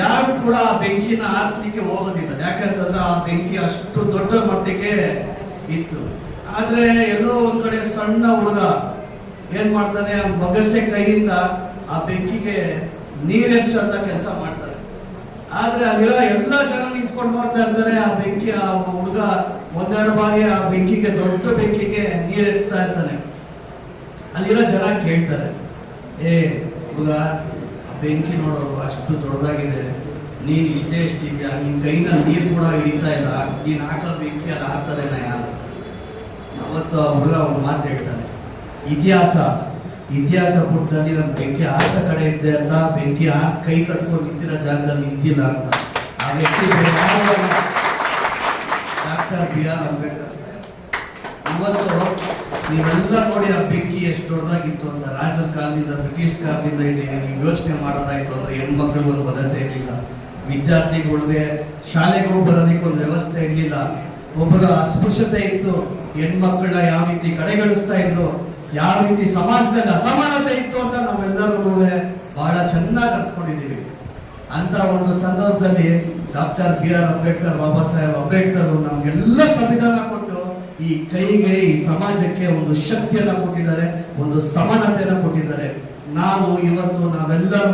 ಯಾರು ಕೂಡ ಆ ಬೆಂಕಿನ ಆರಿಸ್ಲಿಕ್ಕೆ ಹೋಗೋದಿಲ್ಲ. ಯಾಕಂತಂದ್ರೆ ಆ ಬೆಂಕಿ ಅಷ್ಟು ದೊಡ್ಡ ಮಟ್ಟಿಗೆ ಇತ್ತು. ಆದ್ರೆ ಎಲ್ಲೋ ಒಂದ್ ಕಡೆ ಸಣ್ಣ ಹುಡುಗ ಏನ್ ಮಾಡ್ತಾನೆ, ಬಗಸೆ ಕೈಯಿಂದ ಆ ಬೆಂಕಿಗೆ ನೀರೆಚ್ಚಂತ ಕೆಲಸ ಮಾಡ್ತಾರೆ ಆದ್ರೆ ಅಲ್ಲಿರೋ ಎಲ್ಲ ಜನ ನಿಂತ್ಕೊಂಡು ನೋಡ್ತಾ ಇರ್ತಾರೆ, ಆ ಬೆಂಕಿ, ಆ ಹುಡುಗ ಒಂದೆರಡು ಬಾರಿ ಆ ಬೆಂಕಿಗೆ, ದೊಡ್ಡ ಬೆಂಕಿಗೆ ನೀರು ಇರ್ತಾನೆ. ಅಲ್ಲಿರೋ ಜನ ಕೇಳ್ತಾರೆ, ಏ, ಹುಡುಗ, ಆ ಬೆಂಕಿ ನೋಡೋ ಅಷ್ಟು ದೊಡ್ಡದಾಗಿದೆ. ನೀನು ಇಷ್ಟೇ ಇಷ್ಟಿದ್ಯಾ? ನಿನ್ನ ಕೈನಲ್ಲಿ ನೀರು ಕೂಡ ಹಿಡಿತಾ ಇಲ್ಲ. ನೀನು ಹಾಕೋ ಬೆಂಕಿ ಅಲ್ಲಿ ಹಾಕ್ತಾರೇನ ಯಾರು? ಅವತ್ತು ಆ ಹುಡುಗ ಒಂದು ಮಾತು ಹೇಳ್ತಾನೆ, ಇತಿಹಾಸ ಇತಿಹಾಸ ಪುಟದಲ್ಲಿ ನಮ್ಮ ಬೆಂಕಿ ಹಾಸ ಕಡೆ ಇದ್ದೆ ಅಂತ, ಬೆಂಕಿ ಆಸ ಕೈ ಕಟ್ಕೊಂಡು ನಿಂತಿರೋ ಜಾಗದಲ್ಲಿ ನಿಂತಿಲ್ಲ ಅಂತ. ಆ ವ್ಯಕ್ತಿ ಡಾಕ್ಟರ್ ಬಿ ಆರ್ ಅಂಬೇಡ್ಕರ್ ಇವತ್ತು ನೀವೆಲ್ಲ ನೋಡಿ ಆ ಬೆಂಕಿ ಎಷ್ಟು ದೊಡ್ಡದಾಗಿತ್ತು ಅಂತ ರಾಜರ ಕಾಲದಿಂದ, ಬ್ರಿಟಿಷ್ ಕಾಲದಿಂದ ಇಡೀ ನೀವು ಯೋಚನೆ ಮಾಡೋದಾಯ್ತು ಅಂದ್ರೆ ಹೆಣ್ಮಕ್ಳಿಗೆ ಒಂದು ಭದ್ರತೆ ಇರಲಿಲ್ಲ. ವಿದ್ಯಾರ್ಥಿಗಳಿಗೆ ಶಾಲೆಗಳು ಬರೋದಕ್ಕೆ ಒಂದು ವ್ಯವಸ್ಥೆ ಇರಲಿಲ್ಲ. ಒಬ್ಬರ ಅಸ್ಪೃಶ್ಯತೆ ಇತ್ತು, ಹೆಣ್ಮಕ್ಳನ್ನ ಯಾವ ರೀತಿ ಕಡೆಗಣಿಸ್ತಾ ಇದ್ರು, ಯಾವ ರೀತಿ ಸಮಾಜದಲ್ಲಿ ಅಸಮಾನತೆ ಇತ್ತು ಅಂತ ನಾವೆಲ್ಲರೂ ಬಹಳ ಚೆನ್ನಾಗಿ ಅರ್ಥಕೊಂಡಿದ್ದೀವಿ ಅಂತ ಒಂದು ಸಂದರ್ಭದಲ್ಲಿ doctor B R Ambedkar, Baba Saheb Ambedkar ನಮಗೆಲ್ಲ ಸಂವಿಧಾನ ಕೊಟ್ಟು ಈ ಕೈಗೆ ಈ ಸಮಾಜಕ್ಕೆ ಒಂದು ಶಕ್ತಿಯನ್ನ ಕೊಟ್ಟಿದ್ದಾರೆ, ಒಂದು ಸಮಾನತೆಯನ್ನ ಕೊಟ್ಟಿದ್ದಾರೆ. ನಾವು ಇವತ್ತು ನಾವೆಲ್ಲರೂ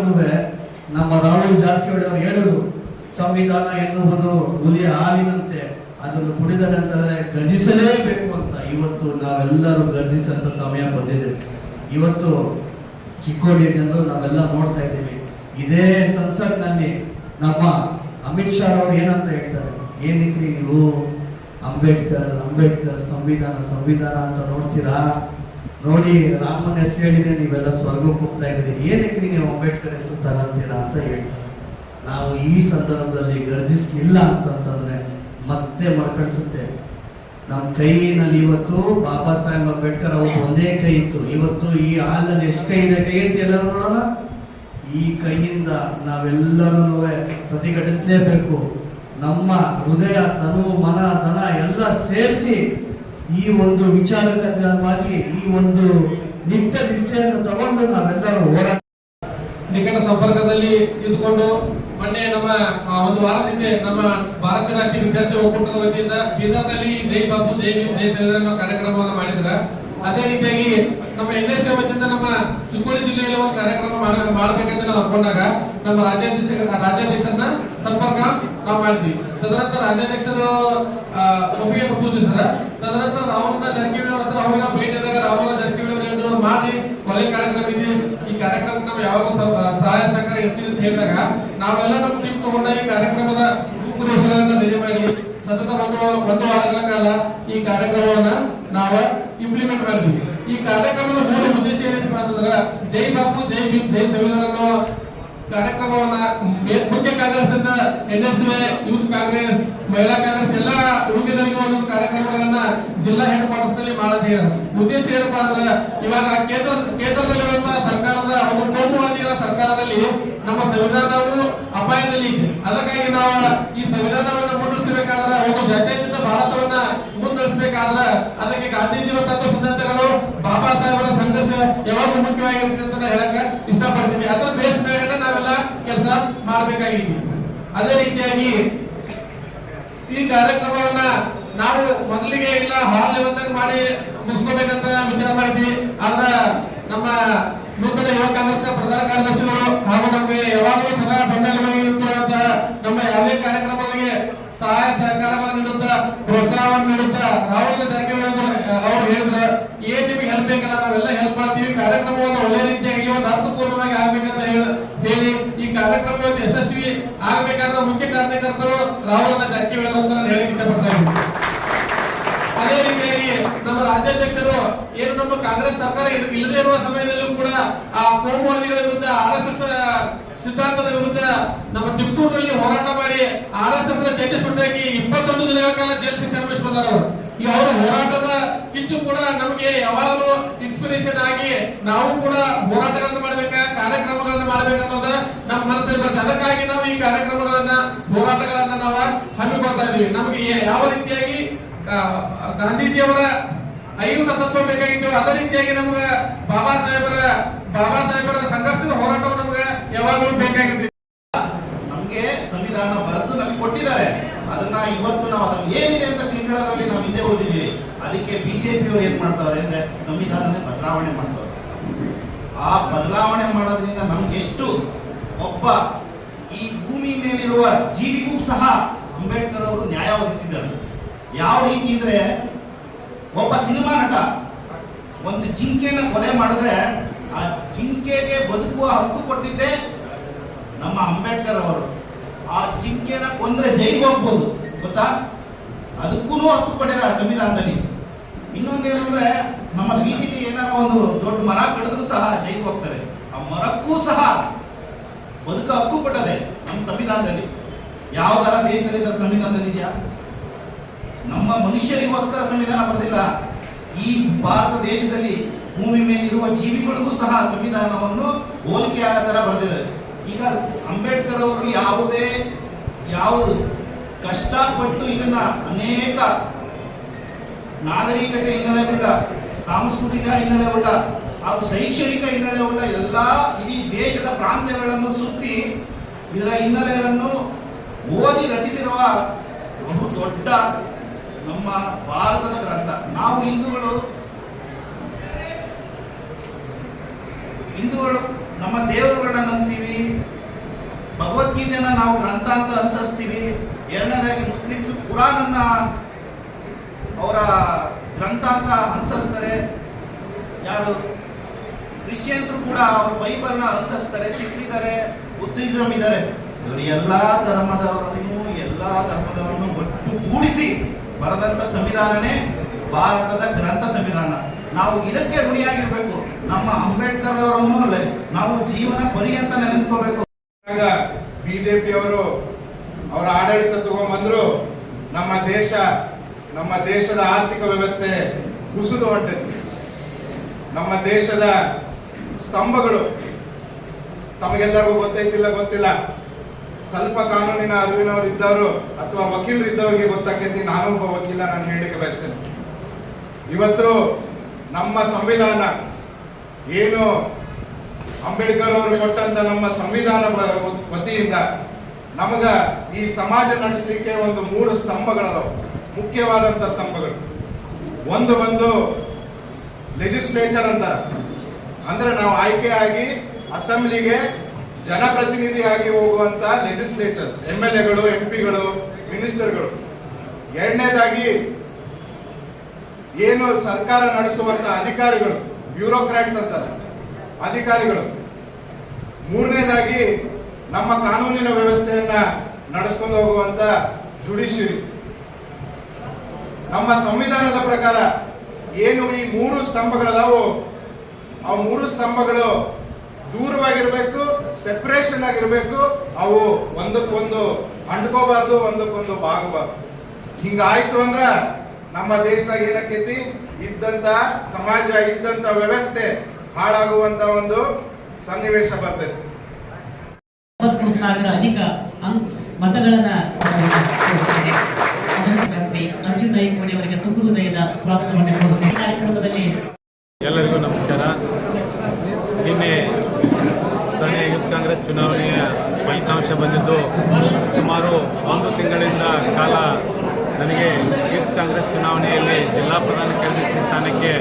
ನಮ್ಮ ರಾಹುಲ್ ಜಾರಕಿಹೊಳಿ ಅವರು ಹೇಳಿದ್ರು, ಸಂವಿಧಾನ ಎನ್ನುವುದು ಹುಲಿಯ ಹಾಲಿನಂತೆ, ಅದನ್ನು ಕುಡಿದ ನಂತರ ಗರ್ಜಿಸಲೇಬೇಕು ಅಂತ. ಇವತ್ತು ನಾವೆಲ್ಲರೂ ಗರ್ಜಿಸಂತ ಸಮಯ ಬಂದಿದೆ. ಇವತ್ತು ಚಿಕ್ಕೋಡಿಯ ಜನರು ನಾವೆಲ್ಲ ನೋಡ್ತಾ ಇದ್ದೀವಿ. ಇದೇ ಸಂಸತ್ನಲ್ಲಿ ನಮ್ಮ ಅಮಿತ್ ಶಾ ಅವರು ಏನಂತ ಹೇಳ್ತಾರೆ? ಏನಿದ್ರಿ ನೀವು? ಅಂಬೇಡ್ಕರ್ ಅಂಬೇಡ್ಕರ್ ಸಂವಿಧಾನ ಸಂವಿಧಾನ ಅಂತ ನೋಡ್ತೀರಾ? ನೋಡಿ, ರಾಮನ ಹೆಸರು ಹೇಳಿದ್ರೆ ನೀವೆಲ್ಲ ಸ್ವರ್ಗಕ್ಕೆ ಹೋಗ್ತಾ ಇದ್ರಿ ಏನಕ್ಕೆ ನೀವು ಅಂಬೇಡ್ಕರ್ ಹೆಸರು ತಗೊಂತೀರಾ ಅಂತ ಹೇಳ್ತಾರೆ. ನಾವು ಈ ಸಂದರ್ಭದಲ್ಲಿ ಗರ್ಜಿಸ್ಲಿಲ್ಲ ಅಂತಂತಂದ್ರೆ ಮತ್ತೆ ಮರುಕಳಿಸುತ್ತೆ. ನಮ್ಮ ಕೈನಲ್ಲಿ ಇವತ್ತು ಬಾಬಾ ಸಾಹೇಬ್ ಅಂಬೇಡ್ಕರ್ ಅವರು ಒಂದೇ ಕೈ ಇತ್ತು. ಇವತ್ತು ಈ ಹಾಲಲ್ಲಿ ಎಷ್ಟು ಕೈ ಇದೆ ಕೈ ಅಂತ ಎಲ್ಲರೂ ನೋಡೋಣ. ಈ ಕೈಯಿಂದ ನಾವೆಲ್ಲರೂ ಪ್ರತಿಭಟಿಸಲೇಬೇಕು ನಮ್ಮ ಹೃದಯ, ತನು, ಮನ, ಧನ ಎಲ್ಲ ಸೇರಿಸಿ ಈ ಒಂದು ವಿಚಾರಕವಾಗಿ ಈ ಒಂದು ನಿತ್ಯ ನಿತ್ಯವನ್ನು ತಗೊಂಡು ನಾವೆಲ್ಲರೂ ಹೋರಾಟ ನಿಕಟ ಸಂಪರ್ಕದಲ್ಲಿ ಇದ್ದುಕೊಂಡು ಮೊನ್ನೆ ನಮ್ಮ ಒಂದು ವಾರದಿಂದ ನಮ್ಮ ಭಾರತೀಯ ರಾಷ್ಟ್ರೀಯ ವಿದ್ಯಾರ್ಥಿ ಒಕ್ಕೂಟದ ವತಿಯಿಂದ ಬೀದರ್ನಲ್ಲಿ ಜೈ ಬಾಬು ಜೈ ಜೈ ಸಂವಿಧಾನ ಕಾರ್ಯಕ್ರಮವನ್ನು ಮಾಡಿದ್ರ. ಅದೇ ರೀತಿಯಾಗಿ ನಮ್ಮ ಎನ್ ಎಸ್ ನಮ್ಮ ಚಿಕ್ಕೋಡಿ ಜಿಲ್ಲೆಯಲ್ಲಿ ಒಂದು ಕಾರ್ಯಕ್ರಮ ಮಾಡ, ಮಾಡಬೇಕಂತ ನಾವು ಅನ್ಕೊಂಡಾಗ ನಮ್ಮ ರಾಜ್ಯಾಧ್ಯಕ್ಷ, ರಾಜ್ಯಾಧ್ಯಕ್ಷರನ್ನ ಸಂಪರ್ಕ ನಾವು ಮಾಡಿದ್ವಿ. ತದನಂತರ ರಾಜ್ಯಾಧ್ಯಕ್ಷರು ಒಪ್ಪಿಗೆ ಸೂಚಿಸಿದ ತದನಂತರ ರಾಮಣ್ಣ ಜಾರಕಿಹೊಳಿ ಅವ್ರ ಹತ್ರ ಹೋಗಿ ನಾವು ಭೇಟಿ ಆದಾಗ ರಾಮಣ್ಣ ಜಾರಕಿಹೊಳಿ ಅವರು ಹೇಳಿದ್ರು, ಮಾಡಿ, ಒಳ್ಳೆ ಕಾರ್ಯಕ್ರಮ ಇದೆ. ಈ ಕಾರ್ಯಕ್ರಮ ನಾವು ಯಾವಾಗ ಸಹಾಯ ಸಹಕಾರ ಇರ್ತೀವಿ ಅಂತ ಹೇಳಿದಾಗ ನಾವೆಲ್ಲ ನಮ್ಮ ಟೀಮ್ ತಗೊಂಡ ಈ ಕಾರ್ಯಕ್ರಮದ ರೂಪುರೇಷೆಗಳನ್ನ ರೆಡಿ ಮಾಡಿ ಸತತ ಒಂದು ಒಂದು ವಾರಗಳ ಕಾಲ ಈ ಕಾರ್ಯಕ್ರಮವನ್ನ ನಾವು ಇಂಪ್ಲಿಮೆಂಟ್ ಮಾಡಿದ್ವಿ ಈ ಕಾರ್ಯಕ್ರಮದ ಮೂಲ ಉದ್ದೇಶ ಏನೈತಿ ಅಂತಂದ್ರ ಜೈ ಬಾಪು ಜೈ ಭೀಮ್ ಜೈ ಸಂವಿಧಾನ ಅನ್ನೋ ಕಾರ್ಯಕ್ರಮವನ್ನ ಮುಖ್ಯ ಕಾಂಗ್ರೆಸ್ ಅಂತ ಎನ್ ಎಸ್ ಯೂತ್ ಕಾಂಗ್ರೆಸ್, ಮಹಿಳಾ ಕಾಂಗ್ರೆಸ್ ಎಲ್ಲಾ ಉಳಿದವರಿಗೆ ಒಂದೊಂದು ಕಾರ್ಯಕ್ರಮಗಳನ್ನ ಜಿಲ್ಲಾ ಹೆಡ್ ಕ್ವಾರ್ಟರ್ಸ್ನಲ್ಲಿ ಮಾಡಿದೆ ಉದ್ದೇಶ ಏನಪ್ಪಾ ಅಂದ್ರೆ ಇವಾಗ ಕೇಂದ್ರ ಕೇಂದ್ರದಲ್ಲಿರುವಂತ ಸರ್ಕಾರದ ಒಂದು ಕೋಮುವಾದಿಗಳ ಸರ್ಕಾರದಲ್ಲಿ ನಮ್ಮ ಸಂವಿಧಾನವು ಅಪಾಯದಲ್ಲಿ ಇದೆ. ಅದಕ್ಕಾಗಿ ನಾವು ಈ ಸಂವಿಧಾನವನ್ನ ಮುನ್ನಡೆಸಬೇಕಾದ್ರೆ ಒಂದು ಜಾತ್ಯತೀತ ಭಾರತವನ್ನ ಮುನ್ನಡೆಸಬೇಕಾದ್ರೆ ಅದಕ್ಕೆ ಗಾಂಧೀಜಿಯವರ ತತ್ವ ಸಿದ್ಧಾಂತಗಳು, ಬಾಬಾ ಸಾಹೇಬರ ಸಂಘರ್ಷ ಯಾವಾಗ ಮುಖ್ಯವಾಗಿರುತ್ತೆ ಅಂತ ಹೇಳಕ್ ಇಷ್ಟಪಡ್ತೀವಿ ಅದರ ಬೇಸ್ ಮೇಲೆ ನಾವೆಲ್ಲ ಕೆಲಸ ಮಾಡ್ಬೇಕಾಗಿತ್ತು. ಅದೇ ರೀತಿಯಾಗಿ ಈ ಕಾರ್ಯಕ್ರಮವನ್ನ ನಾವು ಮೊದಲಿಗೆ ಇಲ್ಲ ಹಾಲ್ ಲೆವೆಲ್ ಮಾಡಿ ಮುಗಿಸ್ಕೋಬೇಕಂತ ವಿಚಾರ ಮಾಡಿದ್ವಿ. ಆದ್ರ ನಮ್ಮ ನೂತನ ಯುವ ಕಾಂಗ್ರೆಸ್ ಪ್ರಧಾನ ಕಾರ್ಯದರ್ಶಿಗಳು ಹಾಗೂ ನಮಗೆ ಯಾವಾಗಲೂ ಸದಾ ಬೆಂಬಲವಾಗಿರುತ್ತಿರುವಂತ ನಮ್ಮ ಯಾವುದೇ ಕಾರ್ಯಕ್ರಮಗಳಿಗೆ ಸಹಾಯ ಸಹಕಾರಗಳನ್ನು ನೀಡುತ್ತಾ ಪ್ರೋತ್ಸಾಹವನ್ನು ನೀಡುತ್ತಾ ರಾಹುಲ್ ಜಾರಕಿಹೊಳಿ ಅವರು ಅವ್ರು ಹೇಳಿದ್ರು ಏನ್ ನಿಮಗೆ ಹೆಲ್ಪ್ ಬೇಕಲ್ಲ ನಾವೆಲ್ಲ ಹೆಲ್ಪ್ ಮಾಡ್ತೀವಿ ಕಾರ್ಯಕ್ರಮವನ್ನು ಒಳ್ಳೆ ರೀತಿಯಾಗಿ ಒಂದು ಅರ್ಥಪೂರ್ಣವಾಗಿ ಆಗ್ಬೇಕಂತ ಹೇಳಿ ಹೇಳಿ ಈ ಕಾರ್ಯಕ್ರಮ ಇವತ್ತು ಯಶಸ್ವಿ ಆಗ್ಬೇಕಾದ್ರೆ ಮುಖ್ಯ ಕಾರಣಕರ್ತರು ರಾಹುಲ್ ಜಾರಕಿಹೊಳಿ ಅವರು ನಾನು ಹೇಳಕ್ ಇಷ್ಟಪಡ್ತಾ ಇದ್ದೀನಿ. ಅದೇ ರೀತಿಯಾಗಿ ನಮ್ಮ ರಾಜ್ಯಾಧ್ಯಕ್ಷರು ಏನು ನಮ್ಮ ಕಾಂಗ್ರೆಸ್ ಸರ್ಕಾರ ಇಲ್ಲದೇ ಇರುವ ಸಮಯದಲ್ಲೂ ಕೂಡ ಆ ಕೋಮುವಾದಿಗಳ ವಿರುದ್ಧ, ಆರ್ ಎಸ್ ಎಸ್ ಸಿದ್ಧಾಂತದ ವಿರುದ್ಧ ನಮ್ಮ ತಿಪ್ಪೂರಿನಲ್ಲಿ ಹೋರಾಟ ಮಾಡಿ ಆರ್ ಎಸ್ ಎಸ್ನ ಸುಟ್ಟಾಕಿ ಇಪ್ಪತ್ತೊಂದು ದಿನಗಳ ಕಾಲ ಜೈಲು ಶಿಕ್ಷೆ ಅನುಭವಿಸಿಕೊಂಡಾರ ಅವರು ಈ ಅವರ ಹೋರಾಟದ ಕಿಚ್ಚು ಕೂಡ ನಮಗೆ ಯಾವಾಗಲೂ ಇನ್ಸ್ಪಿರೇಷನ್ ಆಗಿ ನಾವು ಕೂಡ ಹೋರಾಟಗಳನ್ನು ಮಾಡ್ಬೇಕ ಕಾರ್ಯಕ್ರಮಗಳನ್ನ ಮಾಡಬೇಕನ್ನೋದ ನಮ್ಮ ಮನಸ್ಸಲ್ಲಿ ಬರ್ತದೆ. ಅದಕ್ಕಾಗಿ ನಾವು ಈ ಕಾರ್ಯಕ್ರಮಗಳನ್ನ, ಹೋರಾಟಗಳನ್ನ ನಾವು ಹಮ್ಮಿಕೊಳ್ತಾ ಇದೀವಿ ನಮಗೆ ಯಾವ ರೀತಿಯಾಗಿ ಗಾಂಧೀಜಿಯವರ ಅಹಿಂಸಾ ಸತತ್ವ ಬೇಕಾಗಿತ್ತು, ಅದೇ ರೀತಿಯಾಗಿ ನಮ್ಗೆ ಬಾಬಾ ಸಾಹೇಬರ ಬಾಬಾ ಸಾಹೇಬರ ಸಂಘರ್ಷದ ಹೋರಾಟವು ನಮ್ಗೆ ಯಾವಾಗಲೂ ಬೇಕಾಗಿತ್ತು ನಮ್ಗೆ ಸಂವಿಧಾನ ಬರೆದು ನಮಗೆ ಕೊಟ್ಟಿದ್ದಾರೆ. ಅದನ್ನ ಇವತ್ತು ನಾವು ಅದ್ರಲ್ಲಿ ಏನಿದೆ ಅಂತ ತಿಳ್ಕೊಳ್ಳೋದ್ರಲ್ಲಿ ನಾವು ಹಿಂದೆ ಉಳಿದಿದ್ದೀವಿ. ಅದಕ್ಕೆ ಬಿಜೆಪಿ ಅವರು ಏನ್ ಮಾಡ್ತಾವ್ರೆ ಅಂದ್ರೆ ಸಂವಿಧಾನನೇ ಬದಲಾವಣೆ ಮಾಡ್ತಾವ್ರೆ. ಆ ಬದಲಾವಣೆ ಮಾಡೋದ್ರಿಂದ ನಮ್ಗೆಷ್ಟು ಒಬ್ಬ ಈ ಭೂಮಿ ಮೇಲಿರುವ ಜೀವಿಗೂ ಸಹ ಅಂಬೇಡ್ಕರ್ ಅವರು ನ್ಯಾಯ ಒದಗಿಸಿದ್ದಾರೆ. ಯಾವ ರೀತಿ ಅಂದ್ರೆ ಒಬ್ಬ ಸಿನಿಮಾ ನಟ ಒಂದು ಜಿಂಕೆನ ಕೊಲೆ ಮಾಡಿದ್ರೆ ಆ ಜಿಂಕೆಗೆ ಬದುಕುವ ಹಕ್ಕು ಕೊಟ್ಟಿದ್ದೆ ನಮ್ಮ ಅಂಬೇಡ್ಕರ್ ಅವರು. ಆ ಜಿಂಕೆನ ಕೊಂದ್ರೆ ಜೈಲಿಗೆ ಹೋಗ್ಬೋದು, ಗೊತ್ತಾ? ಅದಕ್ಕೂ ಹಕ್ಕು ಕೊಟ್ಟಿರ ಸಂವಿಧಾನದಲ್ಲಿ. ಇನ್ನೊಂದೇನು ಅಂದ್ರೆ ನಮ್ಮ ಬೀದಿಲಿ ಏನಾರ ಒಂದು ದೊಡ್ಡ ಮರ ಕಡಿದ್ರು ಸಹ ಜೈಲಿಗೆ ಹೋಗ್ತಾರೆ. ಆ ಮರಕ್ಕೂ ಸಹ ಬದುಕ ಹಕ್ಕು ಕೊಟ್ಟದೆ ನಮ್ಮ ಸಂವಿಧಾನದಲ್ಲಿ. ಯಾವ್ದಾರ ದೇಶದಲ್ಲಿ ಇದರ ಸಂವಿಧಾನದಲ್ಲಿ ಇದೆಯಾ? ನಮ್ಮ ಮನುಷ್ಯರಿಗೋಸ್ಕರ ಸಂವಿಧಾನ ಬರೆದಿಲ್ಲ. ಈ ಭಾರತ ದೇಶದಲ್ಲಿ ಭೂಮಿ ಮೇಲಿರುವ ಜೀವಿಗಳಿಗೂ ಸಹ ಸಂವಿಧಾನವನ್ನು ಹೋಲಿಕೆ ಆಗೋ ತರ ಬರೆದಿದೆ. ಈಗ ಅಂಬೇಡ್ಕರ್ ಅವರು ಯಾವುದೇ, ಯಾವುದು ಕಷ್ಟಪಟ್ಟು ಇದನ್ನ ಅನೇಕ ನಾಗರಿಕತೆ ಹಿನ್ನೆಲೆ ಉಳ್ಳ ಸಾಂಸ್ಕೃತಿಕ ಹಿನ್ನೆಲೆ ಉಳ್ಳ ಹಾಗೂ ಶೈಕ್ಷಣಿಕ ಹಿನ್ನೆಲೆ ಉಳ್ಳ ಎಲ್ಲ ಇಡೀ ದೇಶದ ಪ್ರಾಂತ್ಯಗಳನ್ನು ಸುತ್ತಿ ಇದರ ಹಿನ್ನೆಲೆಯನ್ನು ಓದಿ ರಚಿಸಿರುವ ಬಹು ದೊಡ್ಡ ನಮ್ಮ ಭಾರತದ ಗ್ರಂಥ. ನಾವು ಹಿಂದೂಗಳು ಹಿಂದೂಗಳು ನಮ್ಮ ದೇವರುಗಳನ್ನ ನಂಬ್ತೀವಿ. ಭಗವದ್ಗೀತೆಯನ್ನ ನಾವು ಗ್ರಂಥ ಅಂತ ಅನುಸರಿಸ್ತೀವಿ. ಎರಡನೇದಾಗಿ ಮುಸ್ಲಿಮ್ಸ್ ಕುರಾನನ್ನ ಅವರ ಗ್ರಂಥ ಅಂತ ಅನುಸರಿಸ್ತಾರೆ. ಯಾರು ಕ್ರಿಶ್ಚಿಯನ್ಸರು ಕೂಡ ಅವ್ರ ಬೈಬಲ್ನ ಅನುಸರಿಸ್ತಾರೆ ಸಿಖ್ ಇದ್ದಾರೆ ಬುದ್ಧಿಸಮ್ ಇದ್ದಾರೆ. ಇವರು ಎಲ್ಲ ಧರ್ಮದವರನ್ನು, ಎಲ್ಲಾ ಧರ್ಮದವರನ್ನು ಒಟ್ಟುಗೂಡಿಸಿ ಬರೆದಂತ ಸಂವಿಧಾನನೇ ಭಾರತದ ಗ್ರಂಥ ಸಂವಿಧಾನ. ನಾವು ಇದಕ್ಕೆ ಋಣಿಯಾಗಿರ್ಬೇಕು. ನಮ್ಮ ಅಂಬೇಡ್ಕರ್ ಅವರನ್ನು ನಾವು ಜೀವನ ಪರಿ ಅಂತ ನೆನೆಸ್ಕೋಬೇಕು. ಬಿಜೆಪಿ ಅವರು ಅವರ ಆಡಳಿತ ತಗೊಂಡ್ಬಂದ್ರು ನಮ್ಮ ದೇಶ ನಮ್ಮ ದೇಶದ ಆರ್ಥಿಕ ವ್ಯವಸ್ಥೆ ಕುಸಿದು ಹೊಂಟೈತಿ. ನಮ್ಮ ದೇಶದ ಸ್ತಂಭಗಳು ತಮಗೆಲ್ಲರಿಗೂ ಗೊತ್ತೈತಿಲ್ಲ, ಗೊತ್ತಿಲ್ಲ. ಸ್ವಲ್ಪ ಕಾನೂನಿನ ಅರಿವಿನವರು ಇದ್ದವರು ಅಥವಾ ವಕೀಲರು ಇದ್ದವರಿಗೆ ಗೊತ್ತಾಕೈತಿ ನಾನು ಒಬ್ಬ ವಕೀಲ ನಾನು ಹೇಳಿಕೆ ಬಯಸ್ತೇನೆ. ಇವತ್ತು ನಮ್ಮ ಸಂವಿಧಾನ ಏನು ಅಂಬೇಡ್ಕರ್ ಅವರು ಕೊಟ್ಟಂತ ನಮ್ಮ ಸಂವಿಧಾನ ವತಿಯಿಂದ ನಮಗ ಈ ಸಮಾಜ ನಡೆಸಲಿಕ್ಕೆ ಒಂದು ಮೂರು ಸ್ತಂಭಗಳದಾವ. ಮುಖ್ಯವಾದಂತ ಸ್ತಂಭಗಳು. ಒಂದು ಬಂದು ಲೆಜಿಸ್ಲೇಚರ್ ಅಂತ. ಅಂದ್ರೆ ನಾವು ಆಯ್ಕೆ ಆಗಿ ಅಸೆಂಬ್ಲಿಗೆ ಜನಪ್ರತಿನಿಧಿಯಾಗಿ ಹೋಗುವಂತ ಲೆಜಿಸ್ಲೇಚರ್ ಎಂ ಎಲ್ ಎಗಳು, ಎಂ ಪಿಗಳು, ಮಿನಿಸ್ಟರ್ಗಳು. ಎರಡನೇದಾಗಿ ಏನು ಸರ್ಕಾರ ನಡೆಸುವಂತ ಅಧಿಕಾರಿಗಳು ಬ್ಯೂರೋಕ್ರಾಟ್ಸ್ ಅಂತ ಅಧಿಕಾರಿಗಳು. ಮೂರನೇದಾಗಿ ನಮ್ಮ ಕಾನೂನಿನ ವ್ಯವಸ್ಥೆಯನ್ನ ನಡೆಸ್ಕೊಂಡು ಹೋಗುವಂತ ಜುಡಿಷಿಯರಿ ನಮ್ಮ ಸಂವಿಧಾನದ ಪ್ರಕಾರ ಏನು ಈ ಮೂರು ಸ್ತಂಭಗಳದಾವು, ಆ ಮೂರು ಸ್ತಂಭಗಳು ದೂರವಾಗಿರ್ಬೇಕು ಸೆಪರೇಷನ್ ಆಗಿರ್ಬೇಕು, ಅವು ಒಂದಕ್ಕೊಂದು ಅಂಟ್ಕೋಬಾರ್ದು, ಒಂದಕ್ಕೊಂದು ಬಾಗಬಾರ್ದು. ಹಿಂಗಾಯ್ತು ಅಂದ್ರ ನಮ್ಮ ದೇಶದಾಗ ಏನಕ್ಕೈತಿ? ಇದ್ದಂತ ಸಮಾಜ, ಇದ್ದಂತ ವ್ಯವಸ್ಥೆ ಹಾಳಾಗುವಂತ ಒಂದು ಸನ್ನಿವೇಶ ಬರ್ತೈತಿ. ಸಾವಿರ ಅಧಿಕ ಮತಗಳನ್ನ ಕೋಡಿ ಅವರಿಗೆ ತುಂಬು ಹೃದಯದ ಸ್ವಾಗತವನ್ನು ಕೋರುತ್ತೇನೆ. ಕಾರ್ಯಕ್ರಮದಲ್ಲಿ ಎಲ್ಲರಿಗೂ ನಮಸ್ಕಾರ. ನಿನ್ನೆ ಸ್ಥಳೀಯ ಯೂತ್ ಕಾಂಗ್ರೆಸ್ ಚುನಾವಣೆಯ ಫಲಿತಾಂಶ ಬಂದಿದ್ದು, ಸುಮಾರು ಒಂದು ತಿಂಗಳಿಂದ ಕಾಲ ನನಗೆ ಯೂತ್ ಕಾಂಗ್ರೆಸ್ ಚುನಾವಣೆಯಲ್ಲಿ ಜಿಲ್ಲಾ ಪ್ರಧಾನ ಕಾರ್ಯದರ್ಶಿ ಸ್ಥಾನಕ್ಕೆ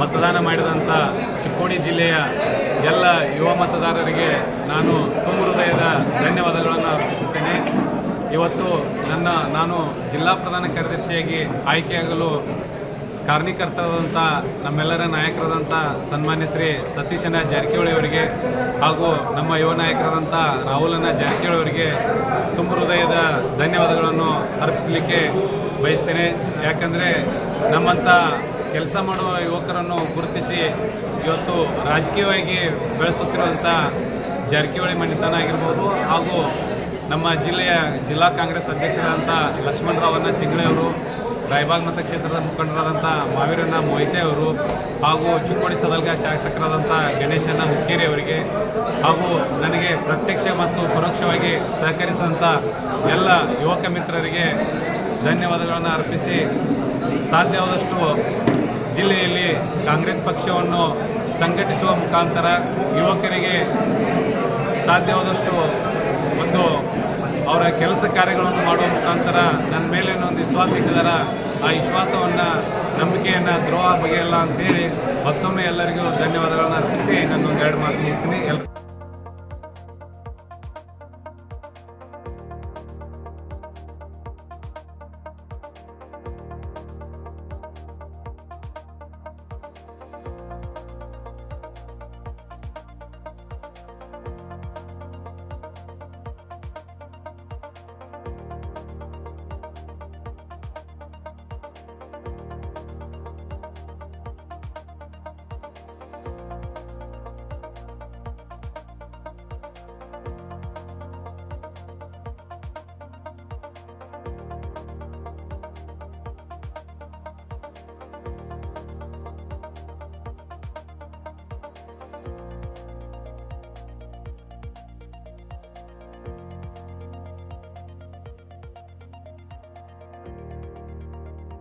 ಮತದಾನ ಮಾಡಿದಂಥ ಚಿಕ್ಕೋಡಿ ಜಿಲ್ಲೆಯ ಎಲ್ಲ ಯುವ ಮತದಾರರಿಗೆ ನಾನು ತುಂಬ ಹೃದಯದ ಧನ್ಯವಾದಗಳನ್ನು ಅರ್ಪಿಸುತ್ತೇನೆ. ಇವತ್ತು ನನ್ನ, ನಾನು ಜಿಲ್ಲಾ ಪ್ರಧಾನ ಕಾರ್ಯದರ್ಶಿಯಾಗಿ ಆಯ್ಕೆಯಾಗಲು ಕಾರಣೀಕರ್ತರಾದಂಥ ನಮ್ಮೆಲ್ಲರ ನಾಯಕರಾದಂಥ ಸನ್ಮಾನ್ಯ ಶ್ರೀ ಸತೀಶನ ಜಾರಕಿಹೊಳಿ ಅವರಿಗೆ ಹಾಗೂ ನಮ್ಮ ಯುವ ನಾಯಕರಾದಂಥ ರಾಹುಲನ ಜಾರಕಿಹೊಳಿ ಅವರಿಗೆ ತುಂಬ ಹೃದಯದ ಧನ್ಯವಾದಗಳನ್ನು ಅರ್ಪಿಸಲಿಕ್ಕೆ ಬಯಸ್ತೇನೆ. ಯಾಕಂದರೆ ನಮ್ಮಂಥ ಕೆಲಸ ಮಾಡುವ ಯುವಕರನ್ನು ಗುರುತಿಸಿ ಇವತ್ತು ರಾಜಕೀಯವಾಗಿ ಬೆಳೆಸುತ್ತಿರುವಂಥ ಜಾರಕಿಹೊಳಿ ಮನೆತನ ಆಗಿರ್ಬೋದು ಹಾಗೂ ನಮ್ಮ ಜಿಲ್ಲೆಯ ಜಿಲ್ಲಾ ಕಾಂಗ್ರೆಸ್ ಅಧ್ಯಕ್ಷರಾದಂಥ ಲಕ್ಷ್ಮಣರಾವಣ್ಣ ಅನ್ನ ಅವರು, ರಾಯಬಾಗ್ ಮತಕ್ಷೇತ್ರದ ಮುಖಂಡರಾದಂಥ ಮಾವೀರಣ್ಣ ಮೊಯ್ತೆ ಅವರು ಹಾಗೂ ಚಿಕ್ಕೋಡಿ ಸದಲ್ಗ ಶಾಸಕರಾದಂಥ ಗಣೇಶಣ್ಣ ಹುಕ್ಕೇರಿ ಅವರಿಗೆ ಹಾಗೂ ನನಗೆ ಪ್ರತ್ಯಕ್ಷ ಮತ್ತು ಪರೋಕ್ಷವಾಗಿ ಸಹಕರಿಸಿದಂಥ ಎಲ್ಲ ಯುವಕ ಮಿತ್ರರಿಗೆ ಧನ್ಯವಾದಗಳನ್ನು ಅರ್ಪಿಸಿ ಸಾಧ್ಯವಾದಷ್ಟು ಜಿಲ್ಲೆಯಲ್ಲಿ ಕಾಂಗ್ರೆಸ್ ಪಕ್ಷವನ್ನು ಸಂಘಟಿಸುವ ಮುಖಾಂತರ ಯುವಕರಿಗೆ ಸಾಧ್ಯವಾದಷ್ಟು ಒಂದು ಅವರ ಕೆಲಸ ಕಾರ್ಯಗಳನ್ನು ಮಾಡುವ ಮುಖಾಂತರ ನನ್ನ ಮೇಲೆ ಒಂದು ವಿಶ್ವಾಸ ಇಟ್ಟಿದ್ದಾರೆ ಆ ವಿಶ್ವಾಸವನ್ನು, ನಂಬಿಕೆಯನ್ನು ದ್ರೋಹ ಬಗೆಯಲ್ಲ ಅಂತೇಳಿ ಮತ್ತೊಮ್ಮೆ ಎಲ್ಲರಿಗೂ ಧನ್ಯವಾದಗಳನ್ನು ಅರ್ಪಿಸಿ ನನ್ನೊಂದು ಎರಡು ಮಾತು ಮುಗಿಸ್ತೀನಿ. ಎಲ್